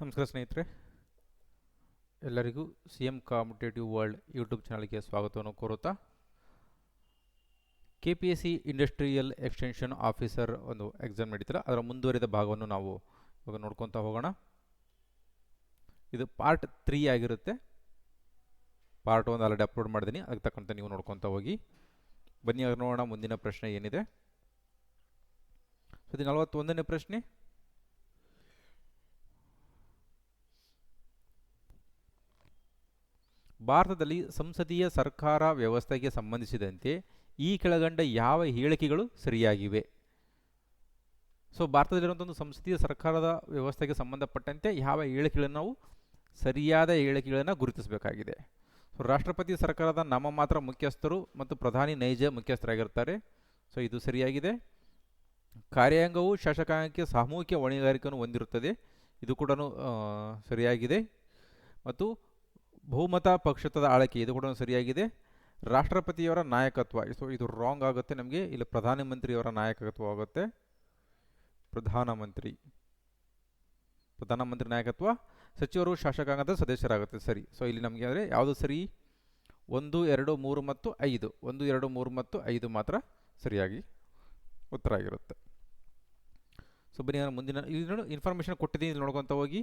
ನಮಸ್ಕಾರ ಸ್ನೇಹಿತರೆ. ಎಲ್ಲರಿಗೂ C M competitive world YouTube ಚಾನಲ್ಗೆ ಸ್ವಾಗತವನ್ನು ಕೋರುತ್ತಾ, K P S C industrial extension officer ಒಂದು ಎಕ್ಸಾಮ್ ನಡೀತಾರೆ ಅದರ ಮುಂದುವರಿದ ಭಾಗವನ್ನು ನಾವು ಇವಾಗ ನೋಡ್ಕೊತಾ ಹೋಗೋಣ. ಇದು ಪಾರ್ಟ್ ತ್ರೀ ಆಗಿರುತ್ತೆ. ಪಾರ್ಟ್ ಒಂದು ಆಲ್ರೆಡಿ ಅಪ್ಲೋಡ್ ಮಾಡಿದ್ದೀನಿ. ಅದಕ್ಕೆ ತಕ್ಕಂತೆ ನೀವು ನೋಡ್ಕೊತಾ ಹೋಗಿ. ಬನ್ನಿ, ನೋಡೋಣ ಮುಂದಿನ ಪ್ರಶ್ನೆ ಏನಿದೆ. ಸೊ, ಇದು ನಲವತ್ತೊಂದನೇ ಪ್ರಶ್ನೆ. ಭಾರತದಲ್ಲಿ ಸಂಸದೀಯ ಸರ್ಕಾರ ವ್ಯವಸ್ಥೆಗೆ ಸಂಬಂಧಿಸಿದಂತೆ ಈ ಕೆಳಗಂಡ ಯಾವ ಹೇಳಿಕೆಗಳು ಸರಿಯಾಗಿವೆ? ಸೊ ಭಾರತದಲ್ಲಿರುವಂಥ ಒಂದು ಸಂಸದೀಯ ಸರ್ಕಾರದ ವ್ಯವಸ್ಥೆಗೆ ಸಂಬಂಧಪಟ್ಟಂತೆ ಯಾವ ಹೇಳಿಕೆಗಳನ್ನು ನಾವು ಸರಿಯಾದ ಹೇಳಿಕೆಗಳನ್ನು ಗುರುತಿಸಬೇಕಾಗಿದೆ. ಸೊ ರಾಷ್ಟ್ರಪತಿ ಸರ್ಕಾರದ ನಾಮಮಾತ್ರ ಮುಖ್ಯಸ್ಥರು ಮತ್ತು ಪ್ರಧಾನಿ ನೈಜ ಮುಖ್ಯಸ್ಥರಾಗಿರ್ತಾರೆ. ಸೊ ಇದು ಸರಿಯಾಗಿದೆ. ಕಾರ್ಯಾಂಗವು ಶಾಸಕಾಂಗಕ್ಕೆ ಸಾಮೂಹಿಕ ಹೊಣೆಗಾರಿಕೆಯನ್ನು ಹೊಂದಿರುತ್ತದೆ. ಇದು ಕೂಡ ಸರಿಯಾಗಿದೆ. ಮತ್ತು ಬಹುಮತ ಪಕ್ಷದ ಆಳಕೆ ಇದು ಕೂಡ ಸರಿಯಾಗಿದೆ. ರಾಷ್ಟ್ರಪತಿಯವರ ನಾಯಕತ್ವ, ಸೊ ಇದು ರಾಂಗ್ ಆಗುತ್ತೆ ನಮಗೆ. ಇಲ್ಲಿ ಪ್ರಧಾನಮಂತ್ರಿಯವರ ನಾಯಕತ್ವ ಆಗುತ್ತೆ. ಪ್ರಧಾನಮಂತ್ರಿ ಪ್ರಧಾನಮಂತ್ರಿ ನಾಯಕತ್ವ, ಸಚಿವರು ಶಾಸಕಾಂಗದ ಸದಸ್ಯರಾಗುತ್ತೆ. ಸರಿ, ಸೊ ಇಲ್ಲಿ ನಮಗೆ ಅಂದರೆ ಯಾವುದು ಸರಿ? ಒಂದು, ಎರಡು, ಮೂರು ಮತ್ತು ಐದು. ಒಂದು, ಎರಡು, ಮೂರು ಮತ್ತು ಐದು ಮಾತ್ರ ಸರಿಯಾಗಿ ಉತ್ತರ ಆಗಿರುತ್ತೆ. ಸೊ ಬನ್ನಿ, ನಾನು ಮುಂದಿನ, ಇಲ್ಲಿ ಇನ್ಫಾರ್ಮೇಷನ್ ಕೊಟ್ಟಿದ್ದೀನಿ, ಇಲ್ಲಿ ನೋಡ್ಕೊತ ಹೋಗಿ.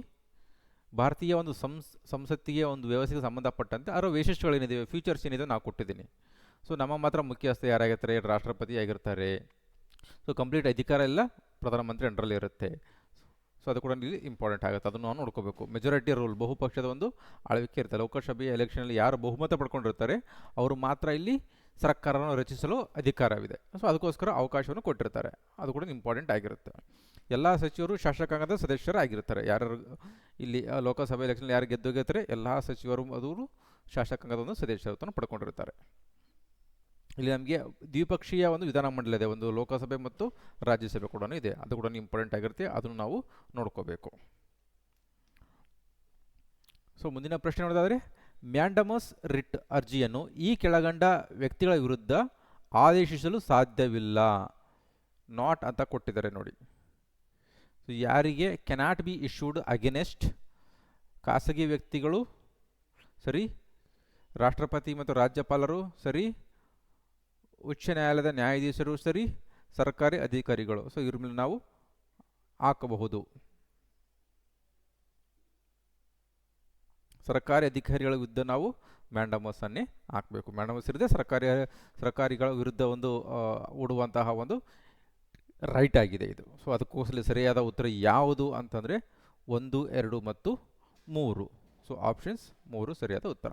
ಭಾರತೀಯ ಒಂದು ಸಂಸ್, ಸಂಸತ್ತಿಗೆ ಒಂದು ವ್ಯವಸ್ಥೆಗೆ ಸಂಬಂಧಪಟ್ಟಂತೆ ಅದರ ವೈಶಿಷ್ಟ್ಯಗಳೇನಿದೆ ಫ್ಯೂಚರ್ಸ್ ಏನಿದೆ ನಾವು ಕೊಟ್ಟಿದ್ದೀನಿ. ಸೊ ನಮ್ಮ ಮಾತ್ರ ಮುಖ್ಯಸ್ಥ ಯಾರಾಗಿರ್ತಾರೆ? ರಾಷ್ಟ್ರಪತಿ ಆಗಿರ್ತಾರೆ. ಸೊ ಕಂಪ್ಲೀಟ್ ಅಧಿಕಾರ ಎಲ್ಲ ಪ್ರಧಾನಮಂತ್ರಿ ಅಂಡರಲ್ಲಿ ಇರುತ್ತೆ. ಸೊ ಅದು ಕೂಡ ಇಲ್ಲಿ ಇಂಪಾರ್ಟೆಂಟ್ ಆಗುತ್ತೆ. ಅದನ್ನು ನಾವು ನೋಡ್ಕೋಬೇಕು. ಮೆಜಾರಿಟಿ ರೂಲ್ ಬಹುಪಕ್ಷದ ಒಂದು ಆಳ್ವಿಕೆ ಇರುತ್ತೆ. ಲೋಕಸಭೆಯ ಎಲೆಕ್ಷನಲ್ಲಿ ಯಾರು ಬಹುಮತ ಪಡ್ಕೊಂಡಿರ್ತಾರೆ, ಅವರು ಮಾತ್ರ ಇಲ್ಲಿ ಸರ್ಕಾರವನ್ನು ರಚಿಸಲು ಅಧಿಕಾರವಿದೆ. ಸೊ ಅದಕ್ಕೋಸ್ಕರ ಅವಕಾಶವನ್ನು ಕೊಟ್ಟಿರ್ತಾರೆ. ಅದು ಕೂಡ ಇಂಪಾರ್ಟೆಂಟ್ ಆಗಿರುತ್ತೆ. ಎಲ್ಲ ಸಚಿವರು ಶಾಸಕಾಂಗದ ಸದಸ್ಯರಾಗಿರ್ತಾರೆ ಯಾರು ಇಲ್ಲಿ ಲೋಕಸಭೆ ಎಲೆಕ್ಷನ್ ಯಾರು ಗೆದ್ದು ಗೆದ್ದರೆ ಎಲ್ಲ ಸಚಿವರು ಅದೂ ಶಾಸಕಾಂಗದ ಒಂದು ಸದಸ್ಯತ್ವವನ್ನು ಪಡ್ಕೊಂಡಿರ್ತಾರೆ ಇಲ್ಲಿ ನಮಗೆ ದ್ವಿಪಕ್ಷೀಯ ಒಂದು ವಿಧಾನಮಂಡಲ ಇದೆ. ಒಂದು ಲೋಕಸಭೆ ಮತ್ತು ರಾಜ್ಯಸಭೆ ಕೂಡ ಇದೆ. ಅದು ಕೂಡ ಇಂಪಾರ್ಟೆಂಟ್ ಆಗಿರುತ್ತೆ. ಅದನ್ನು ನಾವು ನೋಡ್ಕೋಬೇಕು. ಸೊ ಮುಂದಿನ ಪ್ರಶ್ನೆ ನೋಡೋದಾದರೆ, ಮ್ಯಾಂಡಮಸ್ ರಿಟ್ ಅರ್ಜಿಯನ್ನು ಈ ಕೆಳಗಂಡ ವ್ಯಕ್ತಿಗಳ ವಿರುದ್ಧ ಆದೇಶಿಸಲು ಸಾಧ್ಯವಿಲ್ಲ. ನಾಟ್ ಅಂತ ಕೊಟ್ಟಿದ್ದಾರೆ ನೋಡಿ. ಸೊ ಯಾರಿಗೆ ಕೆನಾಟ್ ಬಿ ಇಶ್ಯೂಡ್ ಅಗೇನೆಸ್ಟ್ ಖಾಸಗಿ ವ್ಯಕ್ತಿಗಳು? ಸರಿ. ರಾಷ್ಟ್ರಪತಿ ಮತ್ತು ರಾಜ್ಯಪಾಲರು? ಸರಿ. ಉಚ್ಚ ನ್ಯಾಯಾಲಯದ ನ್ಯಾಯಾಧೀಶರು? ಸರಿ. ಸರ್ಕಾರಿ ಅಧಿಕಾರಿಗಳು? ಸೊ ಇವ್ರ ಮೇಲೆ ನಾವು ಹಾಕಬಹುದು. ಸರ್ಕಾರಿ ಅಧಿಕಾರಿಗಳ ವಿರುದ್ಧ ನಾವು ಮ್ಯಾಂಡಮಸನ್ನೇ ಹಾಕಬೇಕು. ಮ್ಯಾಂಡಮಸ್ ಇರದೆ ಸರ್ಕಾರಿ ಸರ್ಕಾರಿಗಳ ವಿರುದ್ಧ ಒಂದು ಆ, ಹೂಡುವಂತಹ ಒಂದು ರೈಟ್ ಆಗಿದೆ ಇದು. ಸೊ ಅದಕ್ಕೋಸ್ಕರ ಸರಿಯಾದ ಉತ್ತರ ಯಾವುದು ಅಂತಂದರೆ ಒಂದು, ಎರಡು ಮತ್ತು ಮೂರು. ಸೊ ಆಪ್ಷನ್ಸ್ ಮೂರು ಸರಿಯಾದ ಉತ್ತರ.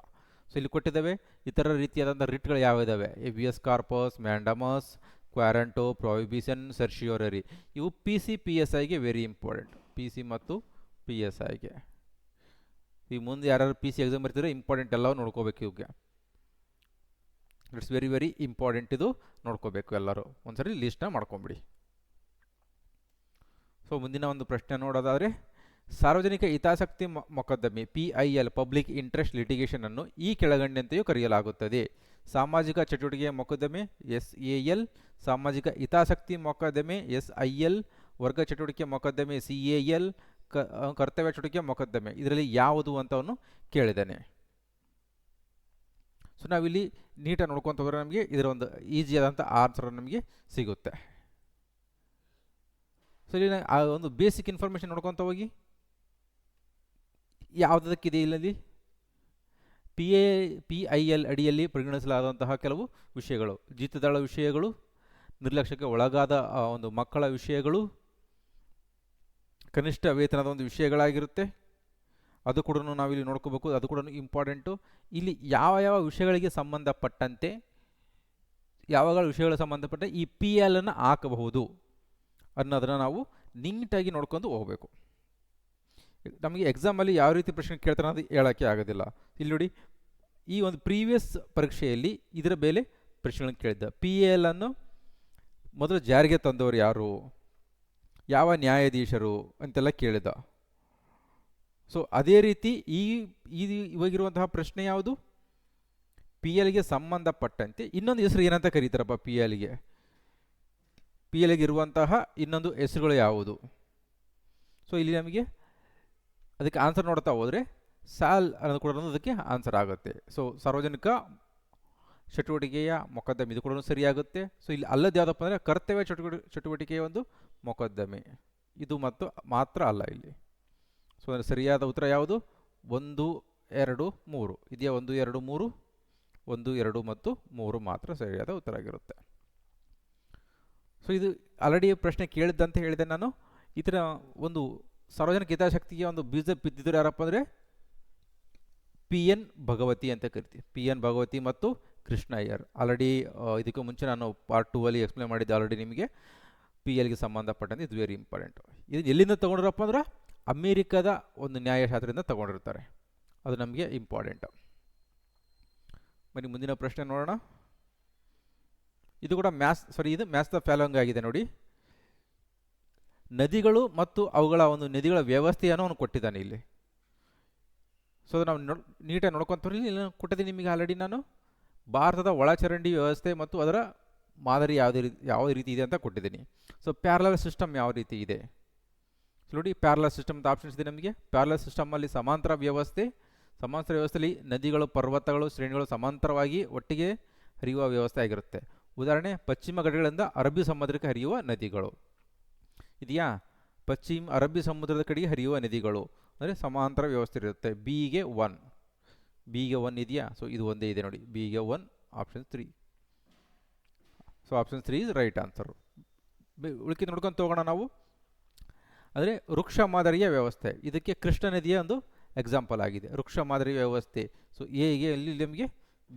ಸೊ ಇಲ್ಲಿ ಕೊಟ್ಟಿದ್ದಾವೆ ಇತರ ರೀತಿಯಾದಂಥ ರಿಟ್ಗಳು ಯಾವಿದ್ದಾವೆ habeas corpus mandamus quo warranto prohibition certiorari ಇವು ಪಿ ಸಿ ಪಿ ಎಸ್ ಐಗೆ ವೆರಿ ಇಂಪಾರ್ಟೆಂಟ್ ಪಿ ಸಿ ಮತ್ತು ಪಿ ಎಸ್ ಐಗೆ ಈ ಮುಂದೆ ಯಾರು ಪಿ ಸಿ ಎಕ್ಸಾಮ್ ಬರ್ತಿದ್ರೆ ಇಂಪಾರ್ಟೆಂಟ್ ಎಲ್ಲ ನೋಡ್ಕೋಬೇಕು ಇವ್ಗೆ. ಇಟ್ಸ್ ವೆರಿ ವೆರಿ ಇಂಪಾರ್ಟೆಂಟ್ ಇದು ನೋಡ್ಕೋಬೇಕು ಎಲ್ಲರೂ. ಒಂದ್ಸರಿ ಲಿಸ್ಟ್ನ ಮಾಡ್ಕೊಂಬಿಡಿ. ಸೊ ಮುಂದಿನ ಒಂದು ಪ್ರಶ್ನೆ ನೋಡೋದಾದರೆ, ಸಾರ್ವಜನಿಕ ಹಿತಾಸಕ್ತಿ ಮೊಕದ್ದಮೆ P I L public interest litigation ಅನ್ನು ಈ ಕೆಳಗಂಡಂತೆಯೂ ಕರೆಯಲಾಗುತ್ತದೆ. ಸಾಮಾಜಿಕ ಚಟುವಟಿಕೆ ಮೊಕದ್ದಮೆ, ಎಸ್ ಎ ಎಲ್, ಸಾಮಾಜಿಕ ಹಿತಾಸಕ್ತಿ ಮೊಕದ್ದಮೆ, ಎಸ್ ಐ ಎಲ್, ವರ್ಗ ಚಟುವಟಿಕೆ ಮೊಕದ್ದಮೆ, ಸಿ ಎ ಎಲ್ ಕರ್ತವ್ಯ ಚಟುವಟಿಕೆ ಮೊಕದ್ದಮೆ, ಇದರಲ್ಲಿ ಯಾವುದು ಅಂತವನ್ನು ಕೇಳಿದ್ದಾನೆ ಸೊ ನಾವಿಲ್ಲಿ ನೀಟಾಗಿ ನೋಡ್ಕೊತ ಹೋದ್ರೆ ನಮಗೆ ಇದರ ಒಂದು ಈಸಿಯಾದಂಥ ಆನ್ಸರ್ ನಮಗೆ ಸಿಗುತ್ತೆ. ಸೊ ಇಲ್ಲಿ ಆ ಒಂದು ಬೇಸಿಕ್ ಇನ್ಫಾರ್ಮೇಷನ್ ನೋಡ್ಕೊತ ಹೋಗಿ. ಯಾವುದಕ್ಕಿದೆ ಇಲ್ಲಿ P A P I L ಅಡಿಯಲ್ಲಿ ಪರಿಗಣಿಸಲಾದಂತಹ ಕೆಲವು ವಿಷಯಗಳು. ಜೀತದಳ ವಿಷಯಗಳು, ನಿರ್ಲಕ್ಷ್ಯಕ್ಕೆ ಒಳಗಾದ ಒಂದು ಮಕ್ಕಳ ವಿಷಯಗಳು, ಕನಿಷ್ಠ ವೇತನದ ಒಂದು ವಿಷಯಗಳಾಗಿರುತ್ತೆ. ಅದು ಕೂಡ ನಾವಿಲ್ಲಿ ನೋಡ್ಕೋಬೇಕು. ಅದು ಕೂಡ ಇಂಪಾರ್ಟೆಂಟು ಇಲ್ಲಿ ಯಾವ ಯಾವ ವಿಷಯಗಳಿಗೆ ಸಂಬಂಧಪಟ್ಟಂತೆ ಯಾವಾಗ ವಿಷಯಗಳ ಸಂಬಂಧಪಟ್ಟ ಈ ಪಿ ಎಲ್ ಅನ್ನು ಹಾಕಬಹುದು. ಅನ್ನೋದನ್ನು ನಾವು ನೀಟಾಗಿ ನೋಡ್ಕೊಂಡು ಹೋಗಬೇಕು. ನಮಗೆ ಎಕ್ಸಾಮಲ್ಲಿ ಯಾವ ರೀತಿ ಪ್ರಶ್ನೆ ಕೇಳ್ತಾರೆ ಅನ್ನೋದು ಹೇಳೋಕ್ಕೆ ಆಗೋದಿಲ್ಲ. ಇಲ್ಲಿ ನೋಡಿ, ಈ ಒಂದು ಪ್ರೀವಿಯಸ್ ಪರೀಕ್ಷೆಯಲ್ಲಿ ಇದರ ಮೇಲೆ ಪ್ರಶ್ನೆಗಳನ್ನು ಕೇಳಿದ್ದ. ಪಿ ಎಲ್ ಅನ್ನು ಮೊದಲು ಜಾರಿಗೆ ತಂದವರು ಯಾರು? ಯಾವ ನ್ಯಾಯಾಧೀಶರು ಅಂತೆಲ್ಲ ಕೇಳಿದ. ಸೊ ಅದೇ ರೀತಿ ಈ ಇವಾಗಿರುವಂತಹ ಪ್ರಶ್ನೆ ಯಾವುದು? ಪಿ ಎಲ್ಗೆ ಸಂಬಂಧಪಟ್ಟಂತೆ. ಇನ್ನೊಂದು ಹೆಸರು ಏನಂತ ಕರೀತಾರಪ್ಪ ಪಿ ಎಲ್ಗೆ ಪಿ ಎಲ್ಗೆ ಇರುವಂತಹ ಇನ್ನೊಂದು ಹೆಸರುಗಳು ಯಾವುದು? ಸೊ ಇಲ್ಲಿ ನಮಗೆ ಅದಕ್ಕೆ ಆನ್ಸರ್ ನೋಡ್ತಾ ಹೋದರೆ ಸಾಲ್ ಅನ್ನೋದು ಕೂಡ ಅದಕ್ಕೆ ಆನ್ಸರ್ ಆಗುತ್ತೆ. ಸೊ ಸಾರ್ವಜನಿಕ ಚಟುವಟಿಕೆಯ ಮೊಕದ್ದಮೆ ಇದು ಕೂಡ ಸರಿಯಾಗುತ್ತೆ. ಸೊ ಇಲ್ಲಿ ಅಲ್ಲದ ಯಾವುದಪ್ಪ ಅಂದರೆ ಕರ್ತವ್ಯ ಚಟುವಟಿಕೆ ಚಟುವಟಿಕೆಯ ಒಂದು ಮೊಕದ್ದಮೆ. ಇದು ಮತ್ತು ಮಾತ್ರ ಅಲ್ಲ ಇಲ್ಲಿ. ಸೊ ಅಂದರೆ ಸರಿಯಾದ ಉತ್ತರ ಯಾವುದು? ಒಂದು, ಎರಡು, ಮೂರು. ಇದೆಯಾ ಒಂದು, ಎರಡು, ಮೂರು? ಒಂದು, ಎರಡು ಮತ್ತು ಮೂರು ಮಾತ್ರ ಸರಿಯಾದ ಉತ್ತರ ಆಗಿರುತ್ತೆ. ಸೊ ಇದು ಆಲ್ರೆಡಿ ಪ್ರಶ್ನೆ ಕೇಳಿದ್ದಂತ ಹೇಳಿದೆ ನಾನು. ಇದರ ಒಂದು ಸಾರ್ವಜನಿಕ ಹಿತಾಸಕ್ತಿಗೆ ಒಂದು ಬೀಜ ಬಿದ್ದಿದ್ರು ಯಾರಪ್ಪ ಅಂದರೆ ಪಿ ಎನ್ ಭಗವತಿ ಅಂತ ಕರಿತೀವಿ. ಪಿ ಎನ್ ಭಗವತಿ ಮತ್ತು ಕೃಷ್ಣ ಅಯ್ಯರ್. ಆಲ್ರೆಡಿ ಇದಕ್ಕೂ ಮುಂಚೆ ನಾನು ಪಾರ್ಟ್ ಟೂ ಅಲ್ಲಿ ಎಕ್ಸ್ಪ್ಲೇನ್ ಮಾಡಿದ್ದೆ ಆಲ್ರೆಡಿ ನಿಮಗೆ. ಪಿ ಎಲ್ಗೆ ಸಂಬಂಧಪಟ್ಟಂತೆ ಇದು ವೆರಿ ಇಂಪಾರ್ಟೆಂಟ್ ಇದು ಎಲ್ಲಿಂದ ತೊಗೊಂಡ್ರಪ್ಪ ಅಂದ್ರೆ ಅಮೇರಿಕಾದ ಒಂದು ನ್ಯಾಯಶಾಸ್ತ್ರದಿಂದ ತಗೊಂಡಿರ್ತಾರೆ. ಅದು ನಮಗೆ ಇಂಪಾರ್ಟೆಂಟ್ ಮರಿ ಮುಂದಿನ ಪ್ರಶ್ನೆ ನೋಡೋಣ. ಇದು ಕೂಡ ಮ್ಯಾಸ್ ಸಾರಿ ಇದು ಮ್ಯಾಸ್ ದ ಫ್ಯಾಲೋಂಗ್ ಆಗಿದೆ ನೋಡಿ. ನದಿಗಳು ಮತ್ತು ಅವುಗಳ ಒಂದು ನದಿಗಳ ವ್ಯವಸ್ಥೆಯನ್ನು ಅವನು ಕೊಟ್ಟಿದ್ದಾನೆ ಇಲ್ಲಿ. ಸೊ ನಾವು ನೋ, ನೀಟಾಗಿ ನೋಡ್ಕೊತೀವಿ ಇಲ್ಲಿ ಕೊಟ್ಟಿದ್ದೀನಿ ನಿಮಗೆ ಆಲ್ರೆಡಿ ನಾನು. ಭಾರತದ ಒಳಚರಂಡಿ ವ್ಯವಸ್ಥೆ ಮತ್ತು ಅದರ ಮಾದರಿ ಯಾವುದೇ ರೀತಿ, ಯಾವ ರೀತಿ ಇದೆ ಅಂತ ಕೊಟ್ಟಿದ್ದೀನಿ. ಸೊ ಪ್ಯಾರಲಲ್ ಸಿಸ್ಟಮ್ ಯಾವ ರೀತಿ ಇದೆ? ನೋಡಿ ಪ್ಯಾರಲಲ್ ಸಿಸ್ಟಮ್ ಅಂತ ಆಪ್ಷನ್ಸ್ ಇದೆ ನಮಗೆ. ಪ್ಯಾರಲಲ್ ಸಿಸ್ಟಮಲ್ಲಿ ಸಮಾಂತರ ವ್ಯವಸ್ಥೆ, ಸಮಾಂತರ ವ್ಯವಸ್ಥೆಯಲ್ಲಿ ನದಿಗಳು, ಪರ್ವತಗಳು, ಶ್ರೇಣಿಗಳು ಸಮಾಂತರವಾಗಿ ಒಟ್ಟಿಗೆ ಹರಿಯುವ ವ್ಯವಸ್ಥೆ ಆಗಿರುತ್ತೆ. ಉದಾಹರಣೆ, ಪಶ್ಚಿಮ ಘಟ್ಟಗಳಿಂದ ಅರಬ್ಬಿ ಸಮುದ್ರಕ್ಕೆ ಹರಿಯುವ ನದಿಗಳು. ಇದೆಯಾ? ಪಶ್ಚಿಮ ಅರಬ್ಬಿ ಸಮುದ್ರದ ಕಡೆಗೆ ಹರಿಯುವ ನದಿಗಳು. ಅಂದರೆ ಸಮಾಂತರ ವ್ಯವಸ್ಥೆ ಇರುತ್ತೆ. ಬಿಗೆ ಒನ್ ಬಿಗೆ ಒನ್ ಇದೆಯಾ? ಸೊ ಇದು ಒಂದೇ ಇದೆ ನೋಡಿ. ಬಿಗೆ one option three so option three is right answer ಉಳಿಕೆ ನೋಡ್ಕೊಂಡು ತಗೋಣ ನಾವು. ಅಂದರೆ ವೃಕ್ಷ ಮಾದರಿಯ ವ್ಯವಸ್ಥೆ. ಇದಕ್ಕೆ ಕೃಷ್ಣ ನದಿಯ ಒಂದು ಎಕ್ಸಾಂಪಲ್ ಆಗಿದೆ. ವೃಕ್ಷ ಮಾದರಿ ವ್ಯವಸ್ಥೆ. ಸೊ ಎಗೆ ಅಲ್ಲಿ ನಿಮಗೆ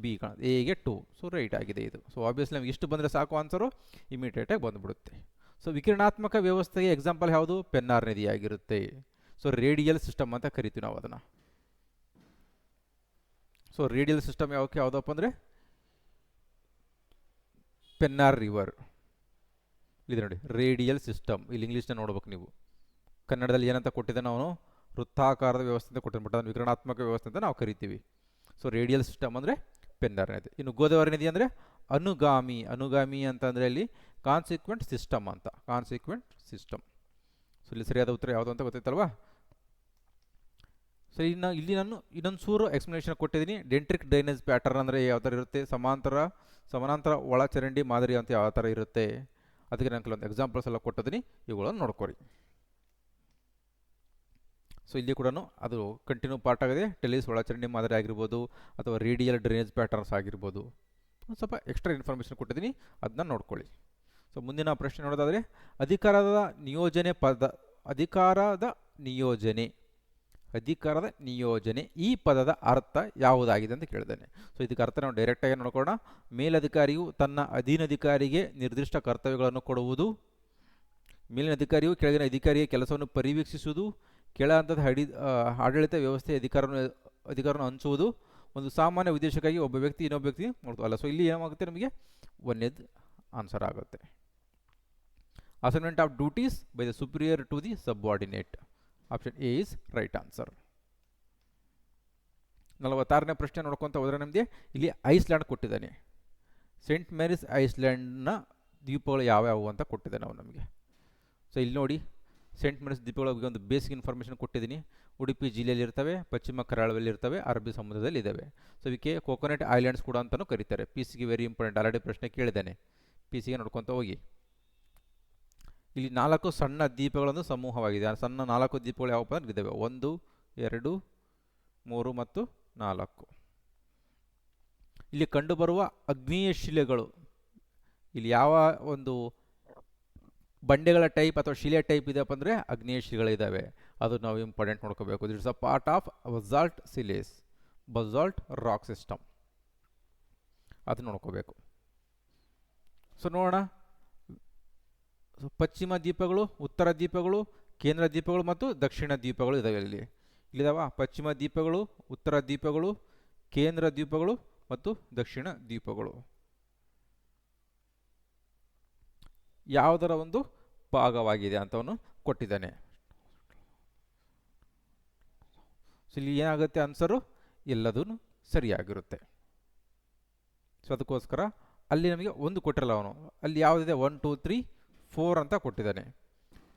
ಬಿ ಕಾಣ ಎಗೆ ಟು ಸೊ ರೈಟ್ ಆಗಿದೆ ಇದು. ಸೊ ಆಬ್ವಿಯಸ್ಲಿ ನಮ್ಗೆ ಇಷ್ಟು ಬಂದರೆ ಸಾಕು ಆನ್ಸರು ಇಮಿಡಿಯೇಟಾಗಿ ಬಂದುಬಿಡುತ್ತೆ. ಸೊ ವಿಕಿರಣಾತ್ಮಕ ವ್ಯವಸ್ಥೆಗೆ ಎಕ್ಸಾಂಪಲ್ ಯಾವುದು? ಪೆನ್ನಾರ್ ಆಗಿರುತ್ತೆ ಸೊ ರೇಡಿಯಲ್ ಸಿಸ್ಟಮ್ ಅಂತ ಕರಿತೀವಿ ನಾವು ಅದನ್ನು. ಸೊ ರೇಡಿಯಲ್ ಸಿಸ್ಟಮ್ ಯಾವಕ್ಕೆ ಯಾವುದಪ್ಪ ಅಂದರೆ? ಪೆನ್ನಾರ್ ರಿವರ್ ಇದು ನೋಡಿ ರೇಡಿಯಲ್ ಸಿಸ್ಟಮ್ ಇಲ್ಲಿ ಇಂಗ್ಲೀಷ್ನ ನೋಡ್ಬೇಕು ನೀವು. ಕನ್ನಡದಲ್ಲಿ ಏನಂತ ಕೊಟ್ಟಿದ್ದೆ ಅವನು ವೃತ್ತಾಕಾರದ ವ್ಯವಸ್ಥೆ ಅಂತ ಕೊಟ್ಟಿದ್ದು ಅದನ್ನು ವಿಕರಣಾತ್ಮಕ ವ್ಯವಸ್ಥೆ ಅಂತ ನಾವು ಕರಿತೀವಿ. ಸೊ ರೇಡಿಯಲ್ ಸಿಸ್ಟಮ್ ಅಂದರೆ ಪೆನ್ನಾರ್ ನದಿ. ಇನ್ನು ಗೋದಾವರಿ ನದಿ ಅಂದರೆ ಅನುಗಾಮಿ. ಅನುಗಾಮಿ ಅಂತಂದರೆ ಅಲ್ಲಿ ಕಾನ್ಸಿಕ್ವೆಂಟ್ ಸಿಸ್ಟಮ್ ಅಂತ. ಕಾನ್ಸಿಕ್ವೆಂಟ್ ಸಿಸ್ಟಮ್ ಸೊ ಇಲ್ಲಿ ಸರಿಯಾದ ಉತ್ತರ ಯಾವುದು ಅಂತ ಗೊತ್ತೈತಲ್ವಾ ಸೊ ಇನ್ನು ಇಲ್ಲಿ ನಾನು ಇನ್ನೊಂದು ಸೂರು ಎಕ್ಸ್ಪ್ಲನೇಷನ್ ಕೊಟ್ಟಿದ್ದೀನಿ. ಡೆಂಟ್ರಿಕ್ ಡ್ರೈನೇಜ್ ಪ್ಯಾಟರ್ನ್ ಅಂದರೆ ಯಾವ ಥರ ಇರುತ್ತೆ? ಸಮಾಂತರ, ಸಮಾನಾಂತರ ಒಳಚರಂಡಿ ಮಾದರಿ ಅಂತ ಯಾವ ಥರ ಇರುತ್ತೆ? ಅದಕ್ಕೆ ನಾನು ಕೆಲವೊಂದು ಎಕ್ಸಾಂಪಲ್ಸ್ ಎಲ್ಲ ಕೊಟ್ಟಿದ್ದೀನಿ. ಇವುಗಳನ್ನು ನೋಡ್ಕೊರಿ. ಸೊ ಇಲ್ಲಿ ಕೂಡ ಅದು ಕಂಟಿನ್ಯೂ ಪಾರ್ಟ್ ಆಗಿದೆ. ಟೆಲಿಸ್ ಒಳಚರಂಡಿ ಮಾದರಿ ಆಗಿರ್ಬೋದು ಅಥವಾ ರೇಡಿಯಲ್ ಡ್ರೈನೇಜ್ ಪ್ಯಾಟರ್ನ್ಸ್ ಆಗಿರ್ಬೋದು. ಒಂದು ಸ್ವಲ್ಪ ಎಕ್ಸ್ಟ್ರಾ ಇನ್ಫಾರ್ಮೇಷನ್ ಕೊಟ್ಟಿದ್ದೀನಿ. ಅದನ್ನ ನೋಡ್ಕೊಳ್ಳಿ. ಸೊ ಮುಂದಿನ ಪ್ರಶ್ನೆ ನೋಡೋದಾದರೆ, ಅಧಿಕಾರದ ನಿಯೋಜನೆ ಪದ, ಅಧಿಕಾರದ ನಿಯೋಜನೆ ಅಧಿಕಾರದ ನಿಯೋಜನೆ ಈ ಪದದ ಅರ್ಥ ಯಾವುದಾಗಿದೆ ಅಂತ ಕೇಳಿದ್ದೇನೆ. ಸೊ ಇದಕ್ಕೆ ಅರ್ಥ ನಾವು ಡೈರೆಕ್ಟಾಗಿ ನೋಡ್ಕೊಳ್ಳೋಣ. ಮೇಲಧಿಕಾರಿಯು ತನ್ನ ಅಧೀನಧಿಕಾರಿಗೆ ನಿರ್ದಿಷ್ಟ ಕರ್ತವ್ಯಗಳನ್ನು ಕೊಡುವುದು, ಮೇಲಿನ ಅಧಿಕಾರಿಯು ಕೆಳಗಿನ ಅಧಿಕಾರಿಯ ಕೆಲಸವನ್ನು ಪರಿವೀಕ್ಷಿಸುವುದು ಕೆಳ ಹಂತದ ಹಡಿ ಆಡಳಿತ ವ್ಯವಸ್ಥೆ ಅಧಿಕಾರವನ್ನು ಅಧಿಕಾರವನ್ನು ಹಂಚುವುದು ಒಂದು ಸಾಮಾನ್ಯ ಉದ್ದೇಶಕ್ಕಾಗಿ ಒಬ್ಬ ವ್ಯಕ್ತಿ ಇನ್ನೊಬ್ಬ ವ್ಯಕ್ತಿ ನೋಡ್ತಲ್ಲ ಸೊ ಇಲ್ಲಿ ಏನಾಗುತ್ತೆ ನಮಗೆ? ಒಂದೇದು ಆನ್ಸರ್ ಆಗುತ್ತೆ. Assignment of duties by the superior to the subordinate option A is right answer ನಲವತ್ತಾರನೇ ಪ್ರಶ್ನೆ ನೋಡ್ಕೊತ ಹೋದರೆ ನಮಗೆ ಇಲ್ಲಿ ಐಸ್ಲ್ಯಾಂಡ್ ಕೊಟ್ಟಿದ್ದಾನೆ. ಸೆಂಟ್ ಮ್ಯಾರಿಸ್ ಐಸ್ಲ್ಯಾಂಡ್ನ ದ್ವೀಪಗಳು ಯಾವ್ಯಾವು ಅಂತ ಕೊಟ್ಟಿದ್ದಾನೆ ನಾವು ನಮಗೆ. ಸೊ ಇಲ್ಲಿ ನೋಡಿ. ಸೆಂಟ್ ಮೇರಿಸ್ ದ್ವೀಪಗಳ ಬಗ್ಗೆ ಒಂದು ಬೇಸಿಕ್ ಇನ್ಫಾರ್ಮೇಷನ್ ಕೊಟ್ಟಿದ್ದೀನಿ. ಉಡುಪಿ ಜಿಲ್ಲೆಯಲ್ಲಿ ಇರ್ತವೆ, ಪಶ್ಚಿಮ ಕರಾವಳಿಯಲ್ಲಿ ಇರ್ತವೆ, ಅರಬ್ಬಿ ಸಮುದ್ರದಲ್ಲಿ ಇದ್ದಾವೆ ಸೊ ಇದಕ್ಕೆ ಕೋಕೋನಟ್ ಐಲ್ಯಾಂಡ್ಸ್ ಕೂಡ ಅಂತಲೂ ಕರೀತಾರೆ. ಪಿ ಸಿಗೆ ವೆರಿ ಇಂಪಾರ್ಟೆಂಟ್ ಆಲ್ರೆಡಿ ಪ್ರಶ್ನೆ ಕೇಳಿದ್ದಾನೆ. ಪಿ ಸಿಗೆ ನೋಡ್ಕೊತ ಹೋಗಿ. ಇಲ್ಲಿ ನಾಲ್ಕು ಸಣ್ಣ ದ್ವೀಪಗಳನ್ನು ಸಮೂಹವಾಗಿದೆ. ಆ ಸಣ್ಣ ನಾಲ್ಕು ದ್ವೀಪಗಳು ಯಾವಪ್ಪ ಅಂದ್ರೆ ಇದ್ದಾವೆ ಒಂದು, ಎರಡು, ಮೂರು ಮತ್ತು ನಾಲ್ಕು. ಇಲ್ಲಿ ಕಂಡುಬರುವ ಅಗ್ನೇಯ ಶಿಲೆಗಳು. ಇಲ್ಲಿ ಯಾವ ಒಂದು ಬಂಡೆಗಳ ಟೈಪ್ ಅಥವಾ ಶಿಲೆ ಟೈಪ್ ಇದೆಯಪ್ಪ ಅಂದರೆ ಅಗ್ನೇಯ ಶಿಲೆಗಳಿದ್ದಾವೆ ಅದು ನಾವು ಇಂಪಾರ್ಟೆಂಟ್ ನೋಡ್ಕೋಬೇಕು. It's a part of basalt sills basalt rock system ಅದು ನೋಡ್ಕೋಬೇಕು. ಸೊ ನೋಡೋಣ. ಪಶ್ಚಿಮ ದ್ವೀಪಗಳು, ಉತ್ತರ ದ್ವೀಪಗಳು, ಕೇಂದ್ರ ದ್ವೀಪಗಳು ಮತ್ತು ದಕ್ಷಿಣ ದ್ವೀಪಗಳು ಇದಾವೆ ಇಲ್ಲಿ. ಇಲ್ಲಿದಾವ ಪಶ್ಚಿಮ ದ್ವೀಪಗಳು, ಉತ್ತರ ದ್ವೀಪಗಳು, ಕೇಂದ್ರ ದ್ವೀಪಗಳು ಮತ್ತು ದಕ್ಷಿಣ ದ್ವೀಪಗಳು. ಯಾವುದರ ಒಂದು ಭಾಗವಾಗಿದೆ ಅಂತವನು ಕೊಟ್ಟಿದ್ದಾನೆ. ಸೊ ಇಲ್ಲಿ ಏನಾಗುತ್ತೆ ಆನ್ಸರು ಎಲ್ಲದೂ ಸರಿಯಾಗಿರುತ್ತೆ. ಸೊ ಅದಕ್ಕೋಸ್ಕರ ಅಲ್ಲಿ ನಮಗೆ ಒಂದು ಕೊಟ್ಟಿರಲ್ಲ ಅವನು. ಅಲ್ಲಿ ಯಾವುದಿದೆ? ಒನ್ ಟೂ ತ್ರೀ ಫೋರ್ ಅಂತ ಕೊಟ್ಟಿದ್ದಾನೆ.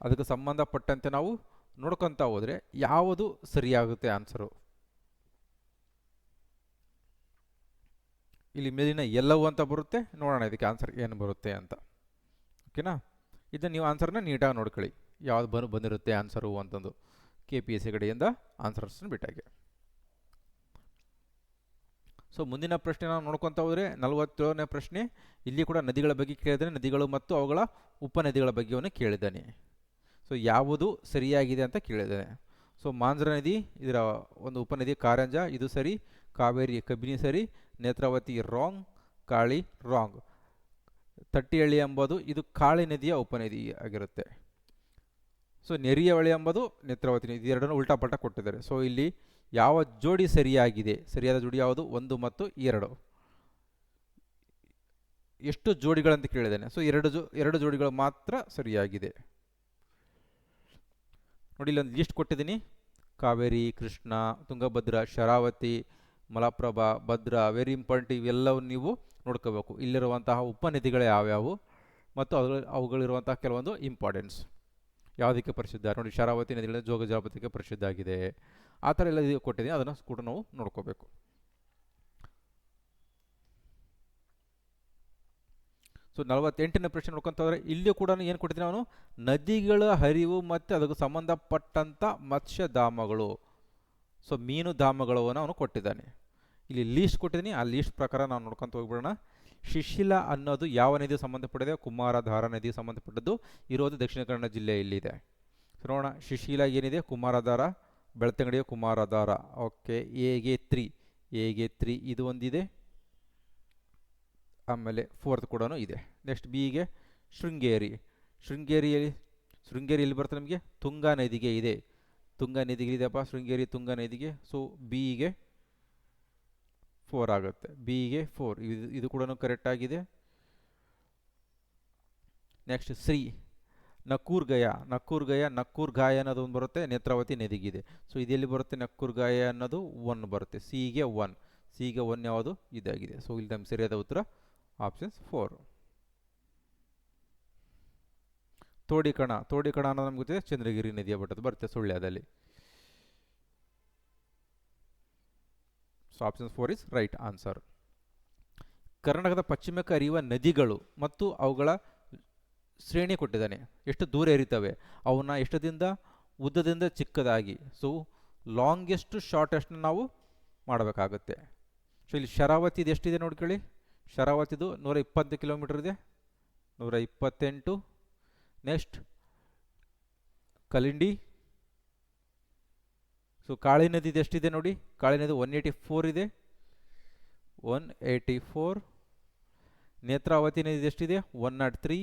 ಅದಕ್ಕೆ ಸಂಬಂಧಪಟ್ಟಂತೆ ನಾವು ನೋಡ್ಕೊತಾ ಹೋದರೆ ಯಾವುದು ಸರಿಯಾಗುತ್ತೆ ಆನ್ಸರು ಇಲ್ಲಿ ಮೇಲಿನ ಎಲ್ಲವೂ ಅಂತ ಬರುತ್ತೆ. ನೋಡೋಣ ಇದಕ್ಕೆ ಆನ್ಸರ್ ಏನು ಬರುತ್ತೆ ಅಂತ. ಓಕೆನಾ ಇದನ್ನು ನೀವು ಆನ್ಸರ್ನ ನೀಟಾಗಿ ನೋಡ್ಕೊಳ್ಳಿ. ಯಾವ್ದು ಬಂದು ಬಂದಿರುತ್ತೆ ಆನ್ಸರು ಅಂತಂದು. ಕೆ ಪಿ ಎಸ್ ಸಿ ಕಡೆಯಿಂದ ಆನ್ಸರ್ಸ್ನ ಬಿಟ್ಟಾಗೆ ಸೊ ಮುಂದಿನ ಪ್ರಶ್ನೆ ನಾವು ನೋಡ್ಕೊತಾ ಹೋದರೆ ನಲವತ್ತೇಳನೇ ಪ್ರಶ್ನೆ. ಇಲ್ಲಿ ಕೂಡ ನದಿಗಳ ಬಗ್ಗೆ ಕೇಳಿದ್ದಾನೆ. ನದಿಗಳು ಮತ್ತು ಅವುಗಳ ಉಪನದಿಗಳ ಬಗ್ಗೆವನ್ನು ಕೇಳಿದ್ದಾನೆ. ಸೊ ಯಾವುದು ಸರಿಯಾಗಿದೆ ಅಂತ ಕೇಳಿದ್ದಾನೆ. ಸೊ ಮಾಂಜ್ರ ನದಿ, ಇದರ ಒಂದು ಉಪನದಿ ಕಾರಂಜ, ಇದು ಸರಿ. ಕಾವೇರಿ ಕಬಿನಿ ಸರಿ. ನೇತ್ರಾವತಿ ರಾಂಗ್ ಕಾಳಿ ರಾಂಗ್ ತಟ್ಟಿಹಳ್ಳಿ ಎಂಬುದು ಇದು ಕಾಳಿ ನದಿಯ ಉಪನದಿ ಆಗಿರುತ್ತೆ. ಸೊ ನೆರಿಯವಳಿ ಎಂಬುದು ನೇತ್ರಾವತಿ ನದಿ. ಇದೆರಡನ್ನು ಉಲ್ಟಾ ಪಲ್ಟಾ ಕೊಟ್ಟಿದ್ದಾರೆ. ಸೊ ಇಲ್ಲಿ ಯಾವ ಜೋಡಿ ಸರಿಯಾಗಿದೆ? ಸರಿಯಾದ ಜೋಡಿ ಯಾವುದು? ಒಂದು ಮತ್ತು ಎರಡು. ಎಷ್ಟು ಜೋಡಿಗಳಂತ ಕೇಳಿದ್ದೇನೆ. ಸೊ ಎರಡು ಜೋ, ಎರಡು ಜೋಡಿಗಳು ಮಾತ್ರ ಸರಿಯಾಗಿದೆ. ನೋಡಿ ಇಲ್ಲೊಂದು ಲಿಸ್ಟ್ ಕೊಟ್ಟಿದ್ದೀನಿ. ಕಾವೇರಿ, ಕೃಷ್ಣ, ತುಂಗಭದ್ರ, ಶರಾವತಿ, ಮಲಪ್ರಭಾ, ಭದ್ರಾ ವೆರಿ ಇಂಪಾರ್ಟೆಂಟ್ ಇವೆಲ್ಲವೂ ನೀವು ನೋಡ್ಕೋಬೇಕು. ಇಲ್ಲಿರುವಂತಹ ಉಪನದಿಗಳು ಯಾವ್ಯಾವು? ಮತ್ತು ಅವುಗಳು ಅವುಗಳಿರುವಂತಹ ಕೆಲವೊಂದು ಇಂಪಾರ್ಟೆನ್ಸ್ ಯಾವುದಕ್ಕೆ ಪ್ರಸಿದ್ಧ ನೋಡಿ, ಶರಾವತಿ ನದಿಗಳಿಂದ ಜೋಗ ಜಲಪಾತಕ್ಕೆ ಪ್ರಸಿದ್ಧ ಆಗಿದೆ. ಆ ಥರ ಎಲ್ಲ ಕೊಟ್ಟಿದ್ದೀನಿ. ಅದನ್ನು ಕೂಡ ನಾವು ನೋಡ್ಕೋಬೇಕು. ಸೊ ನಲವತ್ತೆಂಟನೇ ಪ್ರಶ್ನೆ ನೋಡ್ಕೊಂತ ಹೋದರೆ, ಇಲ್ಲಿಯೂ ಕೂಡ ಏನು ಕೊಟ್ಟಿದ್ದೀನಿ ಅವನು? ನದಿಗಳ ಹರಿವು ಮತ್ತು ಅದಕ್ಕೆ ಸಂಬಂಧಪಟ್ಟಂಥ ಮತ್ಸ್ಯಧಾಮಗಳು. ಸೊ ಮೀನು ಧಾಮಗಳನ್ನು ಅವನು ಕೊಟ್ಟಿದ್ದಾನೆ. ಇಲ್ಲಿ ಲೀಸ್ಟ್ ಕೊಟ್ಟಿದ್ದೀನಿ. ಆ ಲೀಸ್ಟ್ ಪ್ರಕಾರ ನಾವು ನೋಡ್ಕೊಂತ ಹೋಗ್ಬಿಡೋಣ. ಶಿಶಿಲ ಅನ್ನೋದು ಯಾವ ನದಿಗೆ ಸಂಬಂಧಪಟ್ಟಿದೆ? ಕುಮಾರಧಾರ ನದಿಗೆ ಸಂಬಂಧಪಟ್ಟದ್ದು. ಇರೋದು ದಕ್ಷಿಣ ಕನ್ನಡ ಜಿಲ್ಲೆಯಲ್ಲಿದೆ ಸೊ ನೋಡೋಣ. ಶಿಶಿಲ ಏನಿದೆ? ಕುಮಾರಧಾರ ಬೆಳ್ತಂಗಡಿಯ ಕುಮಾರಧಾರ ಓಕೆ ಎಗೆ ತ್ರೀ ಎಗೆ ತ್ರೀ ಇದು ಒಂದಿದೆ. ಆಮೇಲೆ ಫೋರ್ತ್ ಕೂಡ ಇದೆ. ನೆಕ್ಸ್ಟ್ ಬಿಗೆ ಶೃಂಗೇರಿ. ಶೃಂಗೇರಿಯಲ್ಲಿ ಶೃಂಗೇರಿ ಎಲ್ಲಿ ಬರುತ್ತೆ ನಮಗೆ? ತುಂಗಾ ನದಿಗೆ ಇದೆ. ತುಂಗಾ ನದಿಗೆ ಇದೆಯಪ್ಪ ಶೃಂಗೇರಿ ತುಂಗಾ ನದಿಗೆ. ಸೊ ಬಿಗೆ ಫೋರ್ ಆಗುತ್ತೆ. ಬಿಗೆ ಫೋರ್ ಇದು ಇದು ಕೂಡ ಕರೆಕ್ಟ್ ಆಗಿದೆ. ನೆಕ್ಸ್ಟ್ ಶ್ರೀ ನಕ್ಕೂರ್ ಗಯ. ನಕ್ಕೂರ್ ಗಯ, ನಕ್ಕೂರ್ ಗಾಯ ಅನ್ನೋದು ಒಂದು ಬರುತ್ತೆ, ನೇತ್ರಾವತಿ ನದಿಗಿದೆ. ಸೊ ಇದೆಲ್ಲಿ ಬರುತ್ತೆ? ನಕ್ಕೂರ್ ಗಾಯ ಅನ್ನೋದು ಒನ್ ಬರುತ್ತೆ. ಸಿಗೆ ಒನ್ ಸಿಗೆ ಒನ್ ಯಾವುದು? ಇದಾಗಿದೆ. ಸೊ ಇಲ್ಲಿ ನಮ್ಗೆ ಸರಿಯಾದ ಉತ್ತರ ಆಪ್ಷನ್ಸ್ ಫೋರ್ ತೋಡಿಕಣ. ತೋಡಿಕಣ ಅನ್ನೋದು ನಮ್ಗೆ ಗೊತ್ತಿದೆ. ಚಂದ್ರಗಿರಿ ನದಿಯ ಬಟ್ಟದ್ದು ಬರುತ್ತೆ ಸುಳ್ಯದಲ್ಲಿ so option four is right answer ಕರ್ನಾಟಕದ ಪಶ್ಚಿಮಕ್ಕೆ ಹರಿಯುವ ನದಿಗಳು ಮತ್ತು ಅವುಗಳ ಶ್ರೇಣಿ ಕೊಟ್ಟಿದ್ದಾನೆ. ಎಷ್ಟು ದೂರ ಎರಿತವೆ ಅವನ್ನ ಎಷ್ಟದಿಂದ? ಉದ್ದದಿಂದ ಚಿಕ್ಕದಾಗಿ. ಸೊ ಲಾಂಗೆಸ್ಟ್ ಶಾರ್ಟೆಸ್ಟ್ ನಾವು ಮಾಡಬೇಕಾಗುತ್ತೆ. ಸೊ ಇಲ್ಲಿ ಶರಾವತಿ ಇದು ಎಷ್ಟಿದೆ ನೋಡ್ಕೊಳ್ಳಿ ಶರಾವತಿದು ನೂರ ಇಪ್ಪತ್ತು ಕಿಲೋಮೀಟರ್ ಇದೆ. ನೂರ ಇಪ್ಪತ್ತೆಂಟು. ನೆಕ್ಸ್ಟ್ ಕಲಿಂಡಿ. ಸೊ ಕಾಳಿ ನದಿದು ಎಷ್ಟಿದೆ ನೋಡಿ ಕಾಳಿ ನದಿ ಒನ್ ಏಯ್ಟಿ ಫೋರ್ ಇದೆ ಒನ್ ಏಯ್ಟಿ ಫೋರ್ ನೇತ್ರಾವತಿ ನದಿದು ಎಷ್ಟಿದೆ ಒನ್ ನಾಟ್ ತ್ರೀ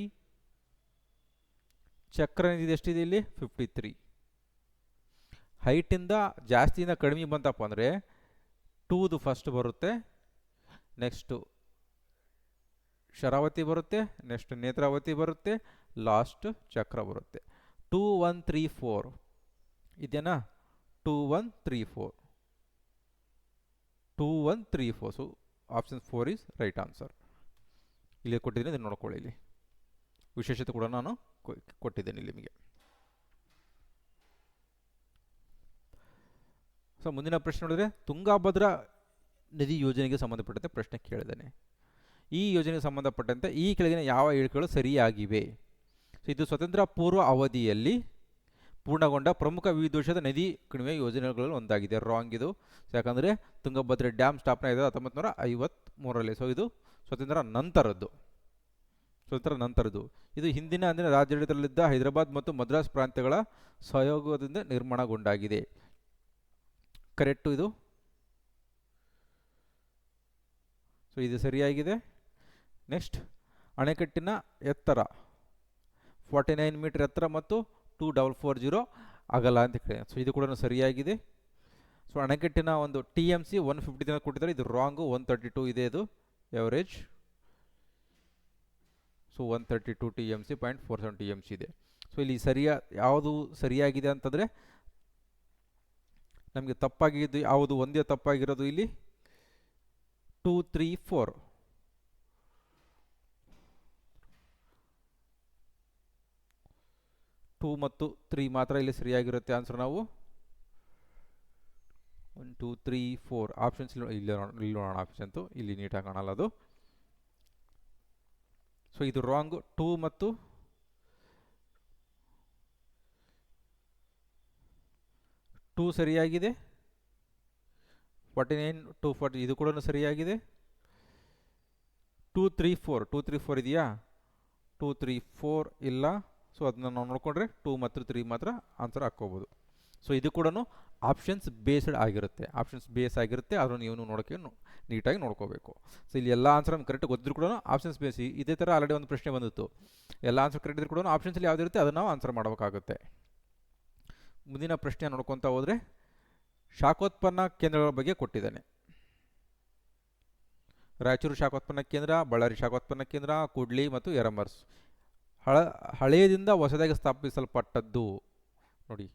ಚಕ್ರ ನದಿ ಎಷ್ಟಿದೆ ಇಲ್ಲಿ ಫಿಫ್ಟಿ ತ್ರೀ ಹೈಟಿಂದ ಜಾಸ್ತಿಯಿಂದ ಕಡಿಮೆ ಬಂತಪ್ಪ ಅಂದರೆ ಟೂದು ಫಸ್ಟ್ ಬರುತ್ತೆ ನೆಕ್ಸ್ಟು ಶರಾವತಿ ಬರುತ್ತೆ ನೆಕ್ಸ್ಟ್ ನೇತ್ರಾವತಿ ಬರುತ್ತೆ ಲಾಸ್ಟ್ ಚಕ್ರ ಬರುತ್ತೆ. ಟೂ ಒನ್ ತ್ರೀ ಫೋರ್ ಇದೆನಾ? Two one three four two one three four so option four is right answer ಇಲ್ಲಿ ಕೊಟ್ಟಿದ್ದೀನಿ ಇದನ್ನು ನೋಡ್ಕೊಳ್ಳಿ ಇಲ್ಲಿ. ವಿಶೇಷತೆ ಕೂಡ ನಾನು ಕೊಟ್ಟಿದ್ದೇನೆ ನಿಮಗೆ. ಸೊ ಮುಂದಿನ ಪ್ರಶ್ನೆ ನೋಡಿದ್ರೆ, ತುಂಗಾಭದ್ರಾ ನದಿ ಯೋಜನೆಗೆ ಸಂಬಂಧಪಟ್ಟಂತೆ ಪ್ರಶ್ನೆ ಕೇಳಿದ್ದೇನೆ. ಈ ಯೋಜನೆಗೆ ಸಂಬಂಧಪಟ್ಟಂತೆ ಈ ಕೆಳಗಿನ ಯಾವ ಹೇಳಿಕೆಗಳು ಸರಿಯಾಗಿವೆ? ಇದು ಸ್ವತಂತ್ರ ಪೂರ್ವ ಅವಧಿಯಲ್ಲಿ ಪೂರ್ಣಗೊಂಡ ಪ್ರಮುಖ ವಿದ್ವೇಷದ ನದಿ ಕಣಿವೆ ಯೋಜನೆಗಳಲ್ಲಿ ಒಂದಾಗಿದೆ. ರಾಂಗ್ ಇದು. ಯಾಕಂದರೆ ತುಂಗಭದ್ರಾ ಡ್ಯಾಮ್ ಸ್ಥಾಪನೆ ಆಗಿದೆ ಹತ್ತೊಂಬತ್ತು ನೂರ ಐವತ್ತ್ಮೂರರಲ್ಲಿ ಸೊ ಇದು ಸ್ವತಂತ್ರ ನಂತರದ್ದು. ಸ್ವತಂತ್ರ ನಂತರದ್ದು. ಇದು ಹಿಂದಿನ ಅಂದಿನ ರಾಜ್ಯದಲ್ಲಿದ್ದ ಹೈದರಾಬಾದ್ ಮತ್ತು ಮದ್ರಾಸ್ ಪ್ರಾಂತ್ಯಗಳ ಸಹಯೋಗದಿಂದ ನಿರ್ಮಾಣಗೊಂಡಾಗಿದೆ. ಕರೆಕ್ಟು ಇದು? ಸೊ ಇದು ಸರಿಯಾಗಿದೆ. ನೆಕ್ಸ್ಟ್ ಅಣೆಕಟ್ಟಿನ ಎತ್ತರ. ಫಾರ್ಟಿ ನೈನ್ ಮೀಟರ್ ಎತ್ತರ ಮತ್ತು ಟೂ ಡಬಲ್ ಫೋರ್ ಜೀರೋ ಆಗಲ್ಲ ಅಂತ ಹೇಳಿ. ಸೊ ಇದು ಕೂಡ ಸರಿಯಾಗಿದೆ. ಸೊ ಅಣೆಕಟ್ಟಿನ ಒಂದು T M C one fifty ದಿನ ಕೊಟ್ಟಿದ್ದಾರೆ. ಇದು ರಾಂಗು ಒನ್ ತರ್ಟಿ ಟೂ ಇದೆ ಇದು average so one thirty two T M C point four seven T M C ಇದೆ. ಸೊ ಇಲ್ಲಿ ಸರಿಯಾ, ಯಾವುದು ಸರಿಯಾಗಿದೆ ಅಂತಂದರೆ, ನಮಗೆ ತಪ್ಪಾಗಿದ್ದು ಯಾವುದು, ಒಂದೇ ತಪ್ಪಾಗಿರೋದು ಇಲ್ಲಿ ಟೂ ತ್ರೀ ಫೋರ್ ಟೂ ಮತ್ತು ತ್ರೀ ಮಾತ್ರ ಇಲ್ಲಿ ಸರಿಯಾಗಿರುತ್ತೆ ಆನ್ಸರ್ ನಾವು. One two three four options ಇಲ್ಲಿ ಇಲ್ಲಿ ನೋಡೋಣ ಆಪ್ಷನ್ ಆಪ್ಷನ್ತು ಇಲ್ಲಿ ನೀಟಾಗಿ ಕಾಣಲ್ಲ ಅದು. ಸೊ ಇದು ರಾಂಗ್ ಟೂ ಮತ್ತು ಟೂ ಸರಿಯಾಗಿದೆ. ಫಾರ್ಟಿ ನೈನ್ ಟೂ ಫಾರ್ಟಿ ಇದು ಕೂಡ ಸರಿಯಾಗಿದೆ. Two three four two three four ಇದೆಯಾ? ಟೂ ತ್ರೀ ಫೋರ್ ಇಲ್ಲ. ಸೊ ಅದನ್ನ ನಾವು ನೋಡ್ಕೊಂಡ್ರೆ ಟೂ ಮಾತ್ರ ತ್ರೀ ಮಾತ್ರ ಆನ್ಸರ್ ಹಾಕ್ಕೋಬೋದು. ಸೊ ಇದು ಕೂಡ ಆಪ್ಷನ್ಸ್ ಬೇಸ್ಡ್ ಆಗಿರುತ್ತೆ. ಆಪ್ಷನ್ಸ್ ಬೇಸ್ ಆಗಿರುತ್ತೆ. ಅದನ್ನು ನೀವು ನೋಡೋಕ್ಕೆ ನೀಟಾಗಿ ನೋಡ್ಕೋಬೇಕು. ಸೊ ಇಲ್ಲಿ ಎಲ್ಲ ಆನ್ಸರ್ ನಮ್ಗೆ ಕರೆಕ್ಟ್ ಗೊತ್ತಿದ್ರು ಕೂಡ ಆಪ್ಷನ್ಸ್ ಬೇಸ್ ಇದೇ ಥರ ಆಲ್ರೆಡಿ ಒಂದು ಪ್ರಶ್ನೆ ಬಂದಿತ್ತು. ಎಲ್ಲ ಆನ್ಸರ್ ಕರೆಕ್ಟ್ ಇದ್ರು ಕೂಡ ಆಪ್ಷನ್ಸಲ್ಲಿ ಯಾವುದಿರುತ್ತೆ ಅದನ್ನು ನಾವು ಆನ್ಸರ್ ಮಾಡಬೇಕಾಗುತ್ತೆ. ಮುಂದಿನ ಪ್ರಶ್ನೆ ನೋಡ್ಕೊತಾ ಹೋದರೆ ಶಾಖೋತ್ಪನ್ನ ಕೇಂದ್ರಗಳ ಬಗ್ಗೆ ಕೊಟ್ಟಿದ್ದಾನೆ. ರಾಯಚೂರು ಶಾಖೋತ್ಪನ್ನ ಕೇಂದ್ರ, ಬಳ್ಳಾರಿ ಶಾಖೋತ್ಪನ್ನ ಕೇಂದ್ರ, ಕೂಡ್ಲಿ ಮತ್ತು ಯರಮರ್ಸ್. ಹಳ, ಹಳೆಯದಿಂದ ಹೊಸದಾಗಿ ಸ್ಥಾಪಿಸಲ್ಪಟ್ಟದ್ದು ನೋಡಿ.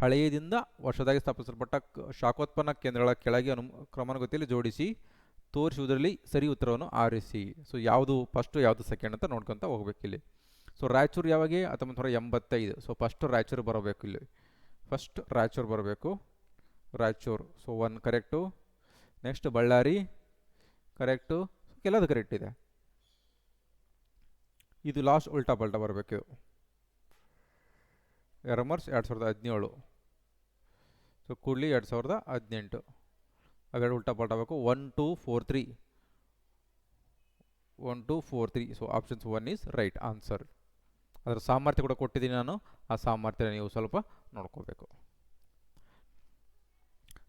ಹಳೆಯದಿಂದ ಹೊಸದಾಗಿ ಸ್ಥಾಪಿಸಲ್ಪಟ್ಟ ಶಾಖೋತ್ಪನ್ನ ಕೇಂದ್ರಗಳ ಕೆಳಗೆ ಅನು, ಕ್ರಮಾನುಗತಿಯಲ್ಲಿ ಜೋಡಿಸಿ ತೋರಿಸುವುದರಲ್ಲಿ ಸರಿ ಉತ್ತರವನ್ನು ಆರಿಸಿ. ಸೊ ಯಾವುದು ಫಸ್ಟು ಯಾವುದು ಸೆಕೆಂಡ್ ಅಂತ ನೋಡ್ಕೊತ ಹೋಗ್ಬೇಕು ಇಲ್ಲಿ. ಸೊ ರಾಯಚೂರು ಯಾವಾಗ? ಹತ್ತೊಂಬತ್ತು ನೂರ ಎಂಬತ್ತೈದು. ಸೊ ಫಸ್ಟ್ ರಾಯಚೂರು ಬರಬೇಕು ಇಲ್ಲಿ. ಫಸ್ಟ್ ರಾಯಚೂರು ಬರಬೇಕು. Raichur. So one correct next Ballari. Correct ಎಲ್ಲದು ಕರೆಕ್ಟ್ ಇದೆ. ಇದು ಲಾಸ್ಟ್ ಉಲ್ಟಾ ಪಲ್ಟಾ ಬರಬೇಕು. ಎರಮರ್ಸ್ ಎರಡು ಸಾವಿರದ ಹದಿನೇಳು. ಸೊ, ಕೂಡಲಿ ಎರಡು ಸಾವಿರದ ಹದಿನೆಂಟು. ಅವೆರಡು ಉಲ್ಟಾ ಪಲ್ಟಾ ಬೇಕು. One two four three one two four three so options one is right answer ಅದರ ಸಾಮರ್ಥ್ಯ ಕೂಡ ಕೊಟ್ಟಿದ್ದೀನಿ ನಾನು. ಆ ಸಾಮರ್ಥ್ಯ ನೀವು ಸ್ವಲ್ಪ ನೋಡ್ಕೋಬೇಕು.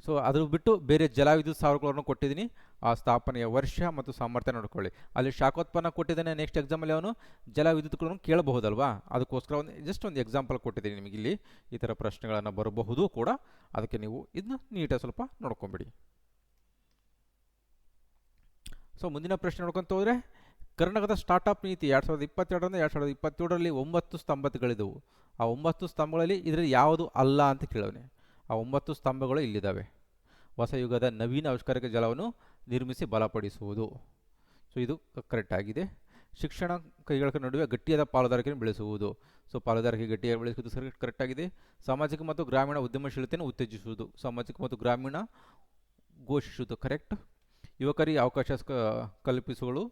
ಸೊ ಅದು ಬಿಟ್ಟು ಬೇರೆ ಜಲವಿದ್ಯುತ್ ಸ್ಥಾವರಗಳನ್ನು ಕೊಟ್ಟಿದ್ದೀನಿ. ಆ ಸ್ಥಾಪನೆಯ ವರ್ಷ ಮತ್ತು ಸಾಮರ್ಥ್ಯ ನೋಡ್ಕೊಳ್ಳಿ. ಅಲ್ಲಿ ಶಾಖೋತ್ಪನ್ನ ಕೊಟ್ಟಿದ್ದಾನೆ ನೆಕ್ಸ್ಟ್ ಎಕ್ಸಾಮಲ್ಲಿ ಅವನು. ಜಲವಿದ್ಯುತ್ಗಳನ್ನು ಕೇಳಬಹುದಲ್ವಾ? ಅದಕ್ಕೋಸ್ಕರ ಒಂದು ಜಸ್ಟ್ ಒಂದು ಎಕ್ಸಾಂಪಲ್ ಕೊಟ್ಟಿದ್ದೀನಿ ನಿಮಗೆ ಇಲ್ಲಿ. ಈ ಥರ ಪ್ರಶ್ನೆಗಳನ್ನು ಬರಬಹುದು ಕೂಡ. ಅದಕ್ಕೆ ನೀವು ಇದನ್ನ ನೀಟಾಗಿ ಸ್ವಲ್ಪ ನೋಡ್ಕೊಂಬಿಡಿ. ಸೊ ಮುಂದಿನ ಪ್ರಶ್ನೆ ನೋಡ್ಕೊಂತ ಹೋದರೆ, ಕರ್ನಾಟಕದ ಸ್ಟಾರ್ಟಪ್ ನೀತಿ ಎರಡು ಸಾವಿರದ ಇಪ್ಪತ್ತೆರಡರಿಂದ ಎರಡು ಸಾವಿರದ ಇಪ್ಪತ್ತೇಳರಲ್ಲಿ ಒಂಬತ್ತು ಸ್ತಂಭಗಳಿದ್ದವು ಆ ಒಂಬತ್ತು ಸ್ತಂಭಗಳಲ್ಲಿ ಇದರಲ್ಲಿ ಯಾವುದು ಅಲ್ಲ ಅಂತ ಕೇಳವನೆ ಆ ಒಂಬತ್ತು ಸ್ತಂಭಗಳು ಇಲ್ಲಿದ್ದಾವೆ. ಹೊಸ ಯುಗದ ನವೀನ ಆವಿಷ್ಕಾರಕ ಜಲವನ್ನು ನಿರ್ಮಿಸಿ ಬಲಪಡಿಸುವುದು. ಸೊ ಇದು ಕರೆಕ್ಟ್ ಆಗಿದೆ. ಶಿಕ್ಷಣ ಕೈಗಳ ನಡುವೆ ಗಟ್ಟಿಯಾದ ಪಾಲುದಾರಿಕೆಯನ್ನು ಬೆಳೆಸುವುದು. ಸೊ ಪಾಲುದಾರಿಕೆ ಗಟ್ಟಿಯಾಗಿ ಬೆಳೆಸುವುದು ಸರಿ ಕರೆಕ್ಟ್ ಆಗಿದೆ. ಸಾಮಾಜಿಕ ಮತ್ತು ಗ್ರಾಮೀಣ ಉದ್ಯಮಶೀಲತೆಯನ್ನು ಉತ್ತೇಜಿಸುವುದು. ಸಾಮಾಜಿಕ ಮತ್ತು ಗ್ರಾಮೀಣ ಘೋಷಿಸುವುದು ಕರೆಕ್ಟ್ ಯುವಕರಿಗೆ ಅವಕಾಶ ಕಲ್ಪಿಸುವುದು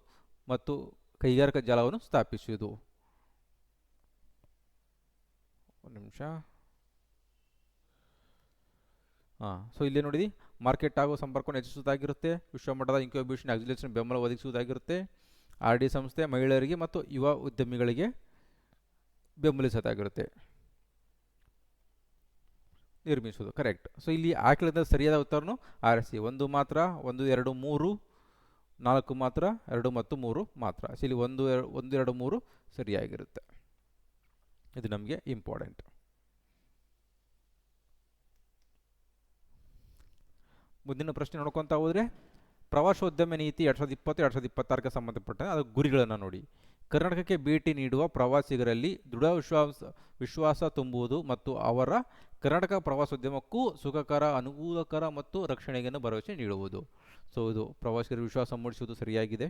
ಮತ್ತು ಕೈಗಾರಿಕಾ ಜಾಲವನ್ನು ಸ್ಥಾಪಿಸುವುದು. ಒಂದು ನಿಮಿಷ. ಹಾಂ ಸೊ ಇಲ್ಲಿ ನೋಡಿದಿ ಮಾರ್ಕೆಟ್ ಆಗೋ ಸಂಪರ್ಕವನ್ನು ಹೆಚ್ಚಿಸುವುದಾಗಿರುತ್ತೆ, ವಿಶ್ವಮಟ್ಟದ ಇನ್ಕ್ಯುಬೇಷನ್ ಅಕ್ಸಿಲೇಷನ್ ಬೆಂಬಲ ಒದಗಿಸುವುದಾಗಿರುತ್ತೆ. ಆರ್ ಡಿ ಸಂಸ್ಥೆ ಮಹಿಳೆಯರಿಗೆ ಮತ್ತು ಯುವ ಉದ್ಯಮಿಗಳಿಗೆ ಬೆಂಬಲಿಸೋದಾಗಿರುತ್ತೆ. ನಿರ್ಮಿಸುವುದು ಕರೆಕ್ಟ್ ಸೊ ಇಲ್ಲಿ ಆಕಳದ ಸರಿಯಾದ ಉತ್ತರನು ಆರಿಸಿ ಒಂದು ಮಾತ್ರ, ಒಂದು, ಎರಡು, ಮೂರು, ನಾಲ್ಕು ಮಾತ್ರ, ಎರಡು ಮತ್ತು ಮೂರು ಮಾತ್ರ. ಸೊ ಇಲ್ಲಿ ಒಂದು, ಎರಡು ಒಂದು ಎರಡು, ಮೂರು ಸರಿಯಾಗಿರುತ್ತೆ. ಇದು ನಮಗೆ ಇಂಪಾರ್ಟೆಂಟ್ ಮುಂದಿನ ಪ್ರಶ್ನೆ ನೋಡ್ಕೊತಾ ಹೋದರೆ, ಪ್ರವಾಸೋದ್ಯಮ ನೀತಿ ಎರಡು ಸಾವಿರದ ಇಪ್ಪತ್ತು, ಎರಡು ಸಾವಿರದ ಇಪ್ಪತ್ತಾರಕ್ಕೆ ಸಂಬಂಧಪಟ್ಟ ಅದು ಗುರಿಗಳನ್ನು ನೋಡಿ. ಕರ್ನಾಟಕಕ್ಕೆ ಭೇಟಿ ನೀಡುವ ಪ್ರವಾಸಿಗರಲ್ಲಿ ದೃಢ ವಿಶ್ವಾಸ ವಿಶ್ವಾಸ ತುಂಬುವುದು ಮತ್ತು ಅವರ ಕರ್ನಾಟಕ ಪ್ರವಾಸೋದ್ಯಮಕ್ಕೂ ಸುಖಕರ, ಅನುಕೂಲಕರ ಮತ್ತು ರಕ್ಷಣೆಯನ್ನು ಭರವಸೆ ನೀಡುವುದು. ಸೊ ಇದು ಪ್ರವಾಸಿಗರ ವಿಶ್ವಾಸ ಮೂಡಿಸುವುದು ಸರಿಯಾಗಿದೆ.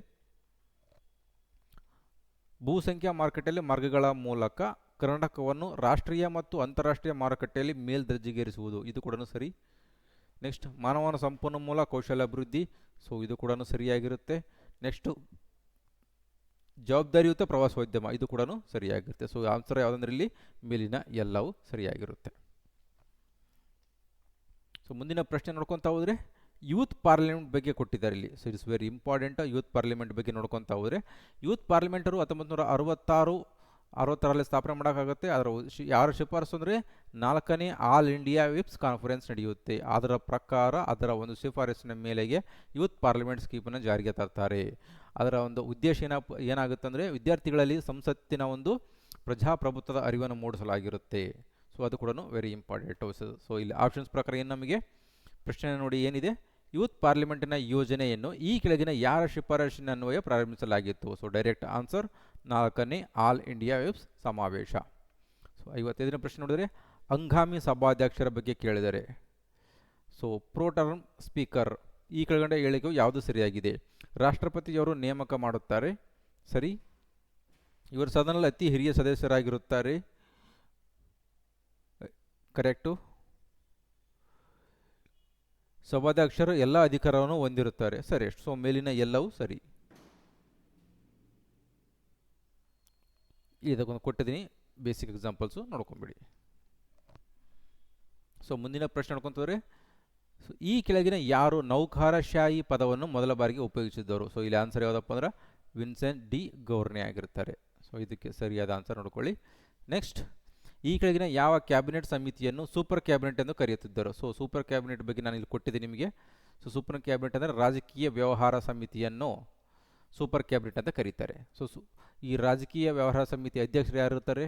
ಭೂಸಂಖ್ಯಾ ಮಾರುಕಟ್ಟೆಯಲ್ಲಿ ಮಾರ್ಗಗಳ ಮೂಲಕ ಕರ್ನಾಟಕವನ್ನು ರಾಷ್ಟ್ರೀಯ ಮತ್ತು ಅಂತಾರಾಷ್ಟ್ರೀಯ ಮಾರುಕಟ್ಟೆಯಲ್ಲಿ ಮೇಲ್ದರ್ಜೆಗೇರಿಸುವುದು, ಇದು ಕೂಡ ಸರಿ? ನೆಕ್ಸ್ಟ್ ಮಾನವನ ಸಂಪನ್ಮೂಲ ಕೌಶಲ್ಯ ಅಭಿವೃದ್ಧಿ. ಸೊ ಇದು ಕೂಡ ಸರಿಯಾಗಿರುತ್ತೆ. ನೆಕ್ಸ್ಟು ಜವಾಬ್ದಾರಿಯುತ ಪ್ರವಾಸೋದ್ಯಮ, ಇದು ಕೂಡ ಸರಿಯಾಗಿರುತ್ತೆ. ಸೊ ಆನ್ಸರ್ ಯಾವುದಂದ್ರೆ ಇಲ್ಲಿ ಮೇಲಿನ ಎಲ್ಲವೂ ಸರಿಯಾಗಿರುತ್ತೆ. ಸೊ ಮುಂದಿನ ಪ್ರಶ್ನೆ ನೋಡ್ಕೊತಾ ಹೋದ್ರೆ, ಯೂತ್ ಪಾರ್ಲಿಮೆಂಟ್ ಬಗ್ಗೆ ಕೊಟ್ಟಿದ್ದಾರೆ ಇಲ್ಲಿ. So it's very important youth parliament ಬಗ್ಗೆ ನೋಡ್ಕೊತಾ ಹೋದ್ರೆ, ಯೂತ್ ಪಾರ್ಲಿಮೆಂಟರು ಹತ್ತೊಂಬತ್ತು ನೂರ ಅರವತ್ತಾರು ಅರವತ್ತರಲ್ಲಿ ಸ್ಥಾಪನೆ ಮಾಡೋಕ್ಕಾಗುತ್ತೆ. ಅದರ ಯಾರು ಶಿಫಾರಸು ಅಂದರೆ ನಾಲ್ಕನೇ ಆಲ್ ಇಂಡಿಯಾ ವಿಪ್ಸ್ ಕಾನ್ಫರೆನ್ಸ್ ನಡೆಯುತ್ತೆ. ಅದರ ಪ್ರಕಾರ ಅದರ ಒಂದು ಶಿಫಾರಸಿನ ಮೇಲೆಗೆ ಯೂತ್ ಪಾರ್ಲಿಮೆಂಟ್ ಸ್ಕೀಮನ್ನು ಜಾರಿಗೆ ತರ್ತಾರೆ. ಅದರ ಒಂದು ಉದ್ದೇಶ ಏನ ಏನಾಗುತ್ತೆ ಅಂದರೆ ವಿದ್ಯಾರ್ಥಿಗಳಲ್ಲಿ ಸಂಸತ್ತಿನ ಒಂದು ಪ್ರಜಾಪ್ರಭುತ್ವದ ಅರಿವನ್ನು ಮೂಡಿಸಲಾಗಿರುತ್ತೆ. ಸೊ, ಅದು ಕೂಡ ವೆರಿ ಇಂಪಾರ್ಟೆಂಟ್ ಸೊ ಇಲ್ಲಿ ಆಪ್ಷನ್ಸ್ ಪ್ರಕಾರ ಏನು ನಮಗೆ? ಪ್ರಶ್ನೆ ನೋಡಿ ಏನಿದೆ? ಯೂತ್ ಪಾರ್ಲಿಮೆಂಟಿನ ಯೋಜನೆಯನ್ನು ಈ ಕೆಳಗಿನ ಯಾರ ಶಿಫಾರಸಿನ ಅನ್ವಯ ಪ್ರಾರಂಭಿಸಲಾಗಿತ್ತು? ಸೊ ಡೈರೆಕ್ಟ್ ಆನ್ಸರ್ ನಾಲ್ಕನೇ ಆಲ್ ಇಂಡಿಯಾ ವೆಬ್ಸ್ ಸಮಾವೇಶ. ಸೊ ಐವತ್ತೈದನೇ ಪ್ರಶ್ನೆ ನೋಡಿದರೆ ಹಂಗಾಮಿ ಸಭಾಧ್ಯಕ್ಷರ ಬಗ್ಗೆ ಕೇಳಿದರೆ. ಸೊ ಪ್ರೋಟರ್ಮ್ ಸ್ಪೀಕರ್ ಈ ಕೆಳಗಡೆ ಹೇಳಿಕೆಯು ಯಾವುದು ಸರಿಯಾಗಿದೆ? ರಾಷ್ಟ್ರಪತಿಯವರು ನೇಮಕ ಮಾಡುತ್ತಾರೆ. ಸರಿ. ಇವರು ಸದನದಲ್ಲಿ ಅತಿ ಹಿರಿಯ ಸದಸ್ಯರಾಗಿರುತ್ತಾರೆ. ಕರೆಕ್ಟು ಸಭಾಧ್ಯಕ್ಷರು ಎಲ್ಲ ಅಧಿಕಾರವನ್ನು ಹೊಂದಿರುತ್ತಾರೆ. ಸರಿ ಸೊ, ಮೇಲಿನ ಎಲ್ಲವೂ ಸರಿ. ಇದಕ್ಕೊಂದು ಕೊಟ್ಟಿದ್ದೀನಿ. Basic examples ನೋಡ್ಕೊಂಬಿಡಿ. ಸೊ, ಮುಂದಿನ ಪ್ರಶ್ನೆ ನೋಡ್ಕೊಂತವ್ರೆ. ಸೊ, ಈ ಕೆಳಗಿನ ಯಾರು ನೌಕಾರಶಾಹಿ ಪದವನ್ನು ಮೊದಲ ಬಾರಿಗೆ ಉಪಯೋಗಿಸಿದ್ದವರು ಸೊ, ಇಲ್ಲಿ ಆನ್ಸರ್ ಯಾವುದಪ್ಪ ಅಂದ್ರೆ ವಿನ್ಸೆಂಟ್ ಡಿ ಗೌರ್ನೆ ಆಗಿರ್ತಾರೆ ಸೊ, ಇದಕ್ಕೆ ಸರಿಯಾದ ಆನ್ಸರ್ ನೋಡ್ಕೊಳ್ಳಿ. ನೆಕ್ಸ್ಟ್ ಈ ಕೆಳಗಿನ ಯಾವ ಕ್ಯಾಬಿನೆಟ್ ಸಮಿತಿಯನ್ನು ಸೂಪರ್ ಕ್ಯಾಬಿನೆಟ್ ಎಂದು ಕರೆಯುತ್ತಿದ್ದರು? ಸೊ ಸೂಪರ್ ಕ್ಯಾಬಿನೆಟ್ ಬಗ್ಗೆ ನಾನು ಇಲ್ಲಿ ಕೊಟ್ಟಿದ್ದೆ ನಿಮಗೆ. ಸೊ ಸೂಪರ್ ಕ್ಯಾಬಿನೆಟ್ ಅಂದರೆ ರಾಜಕೀಯ ವ್ಯವಹಾರ ಸಮಿತಿಯನ್ನು ಸೂಪರ್ ಕ್ಯಾಬಿನೆಟ್ ಅಂತ ಕರೀತಾರೆ. ಸೊ ಸು, ಈ ರಾಜಕೀಯ ವ್ಯವಹಾರ ಸಮಿತಿ ಅಧ್ಯಕ್ಷರು ಯಾರಿರ್ತಾರೆ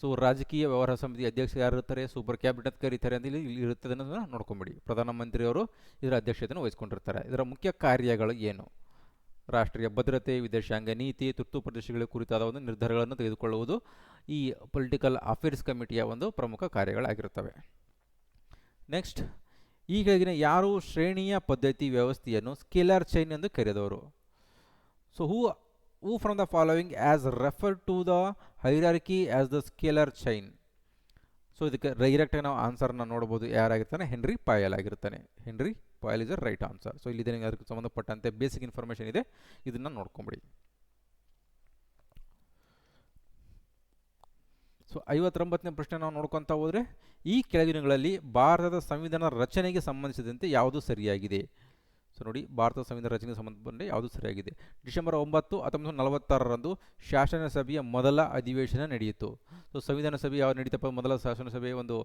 ಸೊ ರಾಜಕೀಯ ವ್ಯವಹಾರ ಸಮಿತಿ ಅಧ್ಯಕ್ಷರು ಯಾರು ಇರ್ತಾರೆ? ಸೂಪರ್ ಕ್ಯಾಬಿನೆಟ್ ಅಂತ ಕರೀತಾರೆ ಅಂತ ಇಲ್ಲಿ ಇಲ್ಲಿ ಇರುತ್ತದೆ ಅನ್ನೋದನ್ನು ನೋಡ್ಕೊಂಬಿಡಿ. ಪ್ರಧಾನಮಂತ್ರಿಯವರು ಇದರ ಅಧ್ಯಕ್ಷತೆಯನ್ನು ವಹಿಸ್ಕೊಂಡಿರ್ತಾರೆ. ಇದರ ಮುಖ್ಯ ಕಾರ್ಯಗಳು ಏನು? ರಾಷ್ಟ್ರೀಯ ಭದ್ರತೆ, ವಿದೇಶಾಂಗ ನೀತಿ, ತುರ್ತು ಪ್ರದೇಶಗಳ ಕುರಿತಾದ ಒಂದು ನಿರ್ಧಾರಗಳನ್ನು ತೆಗೆದುಕೊಳ್ಳುವುದು ಈ ಪೊಲಿಟಿಕಲ್ ಅಫೇರ್ಸ್ ಕಮಿಟಿಯ ಒಂದು ಪ್ರಮುಖ ಕಾರ್ಯಗಳಾಗಿರುತ್ತವೆ. ನೆಕ್ಸ್ಟ್, ಈ ಕೆಳಗಿನ ಯಾರು ಶ್ರೇಣಿಯ ಪದ್ಧತಿ ವ್ಯವಸ್ಥೆಯನ್ನು ಸ್ಕೇಲರ್ ಚೈನ್ ಎಂದು ಕರೆದವರು? So who who from the following as refer to the hierarchy as the scalar chain so ಇದಕ್ಕೆ ಡೈರೆಕ್ಟಾಗಿ ನಾವು ಆನ್ಸರ್ನ ನೋಡ್ಬೋದು. ಯಾರಾಗಿರ್ತಾನೆ? ಹೆನ್ರಿ ಪಾಯಲ್ ಆಗಿರ್ತಾನೆ. Henri Fayol is a right answer so ಇಲ್ಲಿ ಅದಕ್ಕೆ ಸಂಬಂಧಪಟ್ಟಂತೆ ಬೇಸಿಕ್ ಇನ್ಫಾರ್ಮೇಷನ್ ಇದೆ. ಇದನ್ನು ನೋಡ್ಕೊಂಬಿಡಿ. ಸೊ ಐವತ್ತೊಂಬತ್ತನೇ ಪ್ರಶ್ನೆ ನಾವು ನೋಡ್ಕೊತಾ ಹೋದರೆ, ಈ ಕೆಳಗಿನಗಳಲ್ಲಿ ಭಾರತದ ಸಂವಿಧಾನ ರಚನೆಗೆ ಸಂಬಂಧಿಸಿದಂತೆ ಯಾವುದು ಸರಿಯಾಗಿದೆ? ಸೊ ನೋಡಿ, ಭಾರತದ ಸಂವಿಧಾನ ರಚನೆಗೆ ಸಂಬಂಧಪಟ್ಟಂತೆ ಯಾವುದು ಸರಿಯಾಗಿದೆ? ಡಿಸೆಂಬರ್ ಒಂಬತ್ತು ಹತ್ತೊಂಬತ್ತು ನಲವತ್ತಾರರಂದು ಶಾಸನ ಸಭೆಯ ಮೊದಲ ಅಧಿವೇಶನ ನಡೆಯಿತು. ಸೊ ಸಂವಿಧಾನ ಸಭೆ ಯಾವ ನಡೀತಪ್ಪ? ಮೊದಲ ಶಾಸನ ಸಭೆಯ ಒಂದು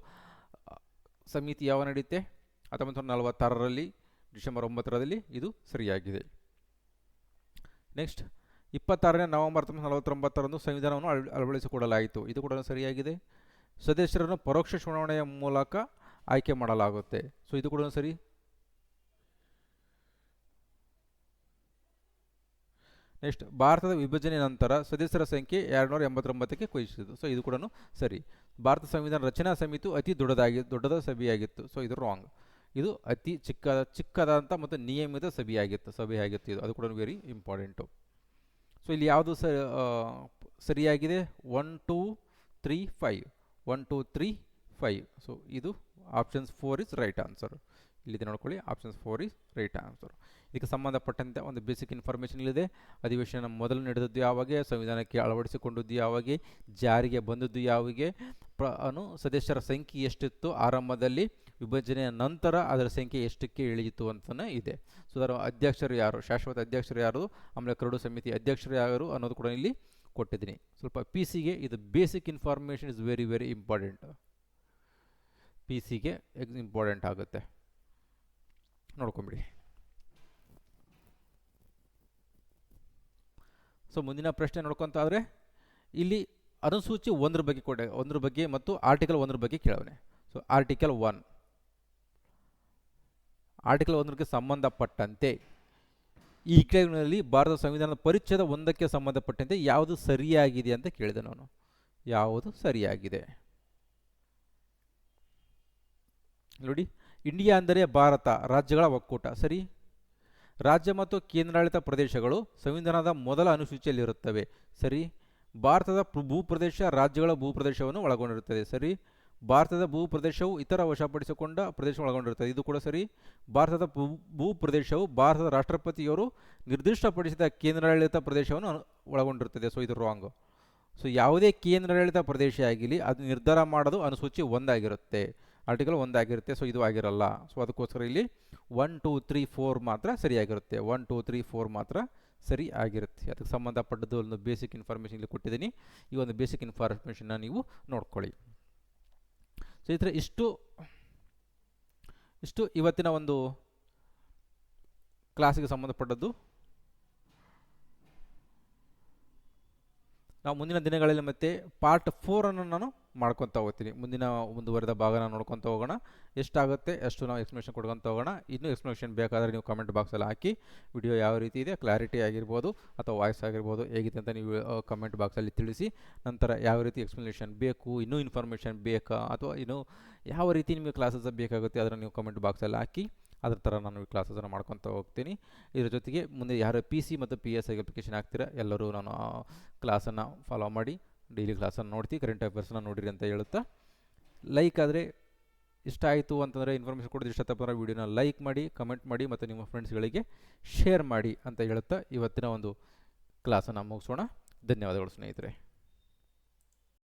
ಸಮಿತಿ ಯಾವ ನಡೆಯುತ್ತೆ? ಹತ್ತೊಂಬತ್ತು ನೂರ ನಲವತ್ತಾರರಲ್ಲಿ, ಡಿಸೆಂಬರ್ ಒಂಬತ್ತರಲ್ಲಿ ಇದು ಸರಿಯಾಗಿದೆ. ನೆಕ್ಸ್ಟ್, ಇಪ್ಪತ್ತಾರನೇ ನವೆಂಬರ್ ಹತ್ತೊಂಬತ್ತು ನಲವತ್ತೊಂಬತ್ತರಂದು ಸಂವಿಧಾನವನ್ನು ಅಳ, ಅಳವಡಿಸಿಕೊಡಲಾಯಿತು. ಇದು ಕೂಡ ಸರಿಯಾಗಿದೆ. ಸದಸ್ಯರನ್ನು ಪರೋಕ್ಷ ಚುನಾವಣೆಯ ಮೂಲಕ ಆಯ್ಕೆ ಮಾಡಲಾಗುತ್ತೆ. ಸೊ, ಇದು ಕೂಡ ಸರಿ. ನೆಕ್ಸ್ಟ್, ಭಾರತದ ವಿಭಜನೆ ನಂತರ ಸದಸ್ಯರ ಸಂಖ್ಯೆ ಎರಡುನೂರ ಎಂಬತ್ತೊಂಬತ್ತಕ್ಕೆ ಕುಸಿಸಿತು ಸೊ, ಇದು ಕೂಡ ಸರಿ. ಭಾರತ ಸಂವಿಧಾನ ರಚನಾ ಸಮಿತಿ ಅತಿ ದೊಡ್ಡದಾಗಿ ದೊಡ್ಡದ ಸಭೆಯಾಗಿತ್ತು. ಸೊ, ಇದು ರಾಂಗ್ ಇದು ಅತಿ ಚಿಕ್ಕದ ಚಿಕ್ಕದಾದಂಥ ಮತ್ತು ನಿಯಮಿತ ಸಭೆಯಾಗಿತ್ತು ಸಭೆಯಾಗಿತ್ತು ಇದು. ಅದು ಕೂಡ ವೆರಿ ಇಂಪಾರ್ಟೆಂಟು ಸೊ ಇಲ್ಲಿ ಯಾವುದು ಸರಿಯಾಗಿದೆ? One two three five one two three five so ಇದು options four is right answer ಇಲ್ಲಿದೆ ನೋಡ್ಕೊಳ್ಳಿ options four is right answer ಇದಕ್ಕೆ ಸಂಬಂಧಪಟ್ಟಂತೆ ಒಂದು ಬೇಸಿಕ್ ಇನ್ಫಾರ್ಮೇಷನ್ ಇಲ್ಲಿದೆ. ಅಧಿವೇಶನ ಮೊದಲು ನಡೆದದ್ದು ಯಾವಾಗ, ಸಂವಿಧಾನಕ್ಕೆ ಅಳವಡಿಸಿಕೊಂಡದ್ದು ಯಾವಾಗ, ಜಾರಿಗೆ ಬಂದದ್ದು ಯಾವಾಗ, ಪ್ರ, ಅನು, ಸದಸ್ಯರ ಸಂಖ್ಯೆ ಎಷ್ಟಿತ್ತು, ಆರಂಭದಲ್ಲಿ ವಿಭಜನೆಯ ನಂತರ ಅದರ ಸಂಖ್ಯೆ ಎಷ್ಟಕ್ಕೆ ಇಳಿಯಿತು ಅಂತಲೇ ಇದೆ. ಸೊ ಅದರ ಅಧ್ಯಕ್ಷರು ಯಾರು? ಶಾಶ್ವತ ಅಧ್ಯಕ್ಷರು ಯಾರು? ಆಮೇಲೆ ಕರಡು ಸಮಿತಿ ಅಧ್ಯಕ್ಷರು ಯಾರು ಅನ್ನೋದು ಕೂಡ ಇಲ್ಲಿ ಕೊಟ್ಟಿದ್ದೀನಿ. ಸ್ವಲ್ಪ ಪಿ ಸಿಗೆ ಇದು basic information is very very important P ಸಿಗೆ ಇಂಪಾರ್ಟೆಂಟ್ ಆಗುತ್ತೆ. ನೋಡ್ಕೊಂಬಿಡಿ. ಸೊ ಮುಂದಿನ ಪ್ರಶ್ನೆ ನೋಡ್ಕೊತಾದ್ರೆ ಇಲ್ಲಿ ಅನುಸೂಚಿ ಒಂದ್ರ ಬಗ್ಗೆ ಕೊಡ ಒಂದ್ರ ಬಗ್ಗೆ ಮತ್ತು ಆರ್ಟಿಕಲ್ ಒಂದ್ರ ಬಗ್ಗೆ ಕೇಳವನೆ. ಸೊ ಆರ್ಟಿಕಲ್ ಒನ್ ಆರ್ಟಿಕಲ್ ಒಂದಕ್ಕೆ ಸಂಬಂಧಪಟ್ಟಂತೆ. ಈ ಕೆಳಗಿನಲ್ಲಿ ಭಾರತ ಸಂವಿಧಾನದ ಪರಿಚಯದ ಒಂದಕ್ಕೆ ಸಂಬಂಧಪಟ್ಟಂತೆ ಯಾವುದು ಸರಿಯಾಗಿದೆ ಅಂತ ಕೇಳಿದೆ ನಾನು ಯಾವುದು ಸರಿಯಾಗಿದೆ? ನೋಡಿ, ಇಂಡಿಯಾ ಅಂದರೆ ಭಾರತ, ರಾಜ್ಯಗಳ ಒಕ್ಕೂಟ. ಸರಿ? ರಾಜ್ಯ ಮತ್ತು ಕೇಂದ್ರಾಡಳಿತ ಪ್ರದೇಶಗಳು ಸಂವಿಧಾನದ ಮೊದಲ ಅನುಸೂಚಿಯಲ್ಲಿರುತ್ತವೆ. ಸರಿ? ಭಾರತದ ಭೂಪ್ರದೇಶ ರಾಜ್ಯಗಳ ಭೂಪ್ರದೇಶವನ್ನು ಒಳಗೊಂಡಿರುತ್ತದೆ. ಸರಿ? ಭಾರತದ ಭೂಪ್ರದೇಶವು ಇತರ ವಶಪಡಿಸಿಕೊಂಡ ಪ್ರದೇಶ ಒಳಗೊಂಡಿರುತ್ತದೆ ಇದು ಕೂಡ ಸರಿ. ಭಾರತದ ಭೂ- ಪ್ರದೇಶವು ಭಾರತದ ರಾಷ್ಟ್ರಪತಿಯವರು ನಿರ್ದಿಷ್ಟಪಡಿಸಿದ ಕೇಂದ್ರಾಡಳಿತ ಪ್ರದೇಶವನ್ನು ಒಳಗೊಂಡಿರುತ್ತದೆ. ಸೊ ಇದು ರಾಂಗ್ ಸೊ ಯಾವುದೇ ಕೇಂದ್ರಾಡಳಿತ ಪ್ರದೇಶ ಆಗಿರಲಿ ಅದು ನಿರ್ಧಾರ ಮಾಡೋದು ಅನುಸೂಚಿ ಒಂದಾಗಿರುತ್ತೆ. ಆರ್ಟಿಕಲ್ ಒಂದಾಗಿರುತ್ತೆ. ಸೊ ಇದು ಆಗಿರಲ್ಲ. ಸೊ ಅದಕ್ಕೋಸ್ಕರ ಇಲ್ಲಿ ಒನ್ ಟೂ ತ್ರೀ ಫೋರ್ ಮಾತ್ರ ಸರಿಯಾಗಿರುತ್ತೆ. ಒನ್ ಟೂ ತ್ರೀ ಫೋರ್ ಮಾತ್ರ ಸರಿ ಆಗಿರುತ್ತೆ ಅದಕ್ಕೆ ಸಂಬಂಧಪಟ್ಟದ್ದು ಒಂದು ಬೇಸಿಕ್ ಇನ್ಫಾರ್ಮೇಷನ್ ಇಲ್ಲಿ ಕೊಟ್ಟಿದ್ದೀನಿ. ಈ ಒಂದು ಬೇಸಿಕ್ ಇನ್ಫಾರ್ಮೇಷನ್ನ ನೀವು ನೋಡ್ಕೊಳ್ಳಿ. ಸೊ ಈ ಥರ ಇಷ್ಟು ಇಷ್ಟು ಇವತ್ತಿನ ಒಂದು ಕ್ಲಾಸಿಗೆ ಸಂಬಂಧಪಟ್ಟದ್ದು. ನಾವು ಮುಂದಿನ ದಿನಗಳಲ್ಲಿ ಮತ್ತೆ ಪಾರ್ಟ್ ಫೋರನ್ನು ನಾನು ಮಾಡ್ಕೊತಾ ಹೋಗ್ತೀನಿ. ಮುಂದಿನ ಮುಂದುವರೆದ ಭಾಗನ ನೋಡ್ಕೊತ ಹೋಗೋಣ. ಎಷ್ಟಾಗುತ್ತೆ ಎಷ್ಟು ನಾವು ಎಕ್ಸ್ಪ್ಲನೇಷನ್ ಕೊಡ್ಕೊತ ಹೋಗೋಣ. ಇನ್ನೂ ಎಕ್ಸ್ಪ್ಲನೇಷನ್ ಬೇಕಾದರೆ ನೀವು ಕಮೆಂಟ್ ಬಾಕ್ಸಲ್ಲಿ ಹಾಕಿ. ವಿಡಿಯೋ ಯಾವ ರೀತಿ ಇದೆ ಕ್ಲಾರಿಟಿ ಆಗಿರ್ಬೋದು ಅಥವಾ ವಾಯ್ಸ್ ಆಗಿರ್ಬೋದು, ಹೇಗಿದೆ ಅಂತ ನೀವು ಕಮೆಂಟ್ ಬಾಕ್ಸಲ್ಲಿ ತಿಳಿಸಿ. ನಂತರ ಯಾವ ರೀತಿ ಎಕ್ಸ್ಪ್ಲನೇಷನ್ ಬೇಕು, ಇನ್ನೂ ಇನ್ಫಾರ್ಮೇಷನ್ ಬೇಕಾ ಅಥವಾ ಇನ್ನೂ ಯಾವ ರೀತಿ ನಿಮಗೆ ಕ್ಲಾಸಸ್ ಬೇಕಾಗುತ್ತೆ ಅದನ್ನು ನೀವು ಕಮೆಂಟ್ ಬಾಕ್ಸಲ್ಲಿ ಹಾಕಿ. ಅದ್ರ ಥರ ನಾನು ಈ ಕ್ಲಾಸಸನ್ನು ಮಾಡ್ಕೊತ ಹೋಗ್ತೀನಿ. ಇದರ ಜೊತೆಗೆ ಮುಂದೆ ಯಾರು ಪಿ ಸಿ ಮತ್ತು ಪಿ ಎಸ್ ಐ ಅಪ್ಲಿಕೇಶನ್ ಹಾಕ್ತೀರಾ ಎಲ್ಲರೂ ನಾನು ಕ್ಲಾಸನ್ನು ಫಾಲೋ ಮಾಡಿ. ಡೈಲಿ ಕ್ಲಾಸನ್ನು ನೋಡ್ತೀವಿ ಕರೆಂಟ್ ಅಫೇರ್ಸ್ನ ನೋಡಿರಿ ಅಂತ ಹೇಳುತ್ತಾ ಲೈಕ್ ಆದರೆ ಇಷ್ಟ ಆಯಿತು ಅಂತಂದರೆ ಇನ್ಫಾರ್ಮೇಷನ್ ಕೊಡೋದು ಇಷ್ಟ ತಪ್ಪಂದ್ರೆ ವೀಡಿಯೋನ ಲೈಕ್ ಮಾಡಿ ಕಮೆಂಟ್ ಮಾಡಿ ಮತ್ತು ನಿಮ್ಮ ಫ್ರೆಂಡ್ಸ್ಗಳಿಗೆ ಶೇರ್ ಮಾಡಿ ಅಂತ ಹೇಳುತ್ತಾ ಇವತ್ತಿನ ಒಂದು ಕ್ಲಾಸನ್ನು ಮುಗಿಸೋಣ. ಧನ್ಯವಾದಗಳು ಸ್ನೇಹಿತರೆ.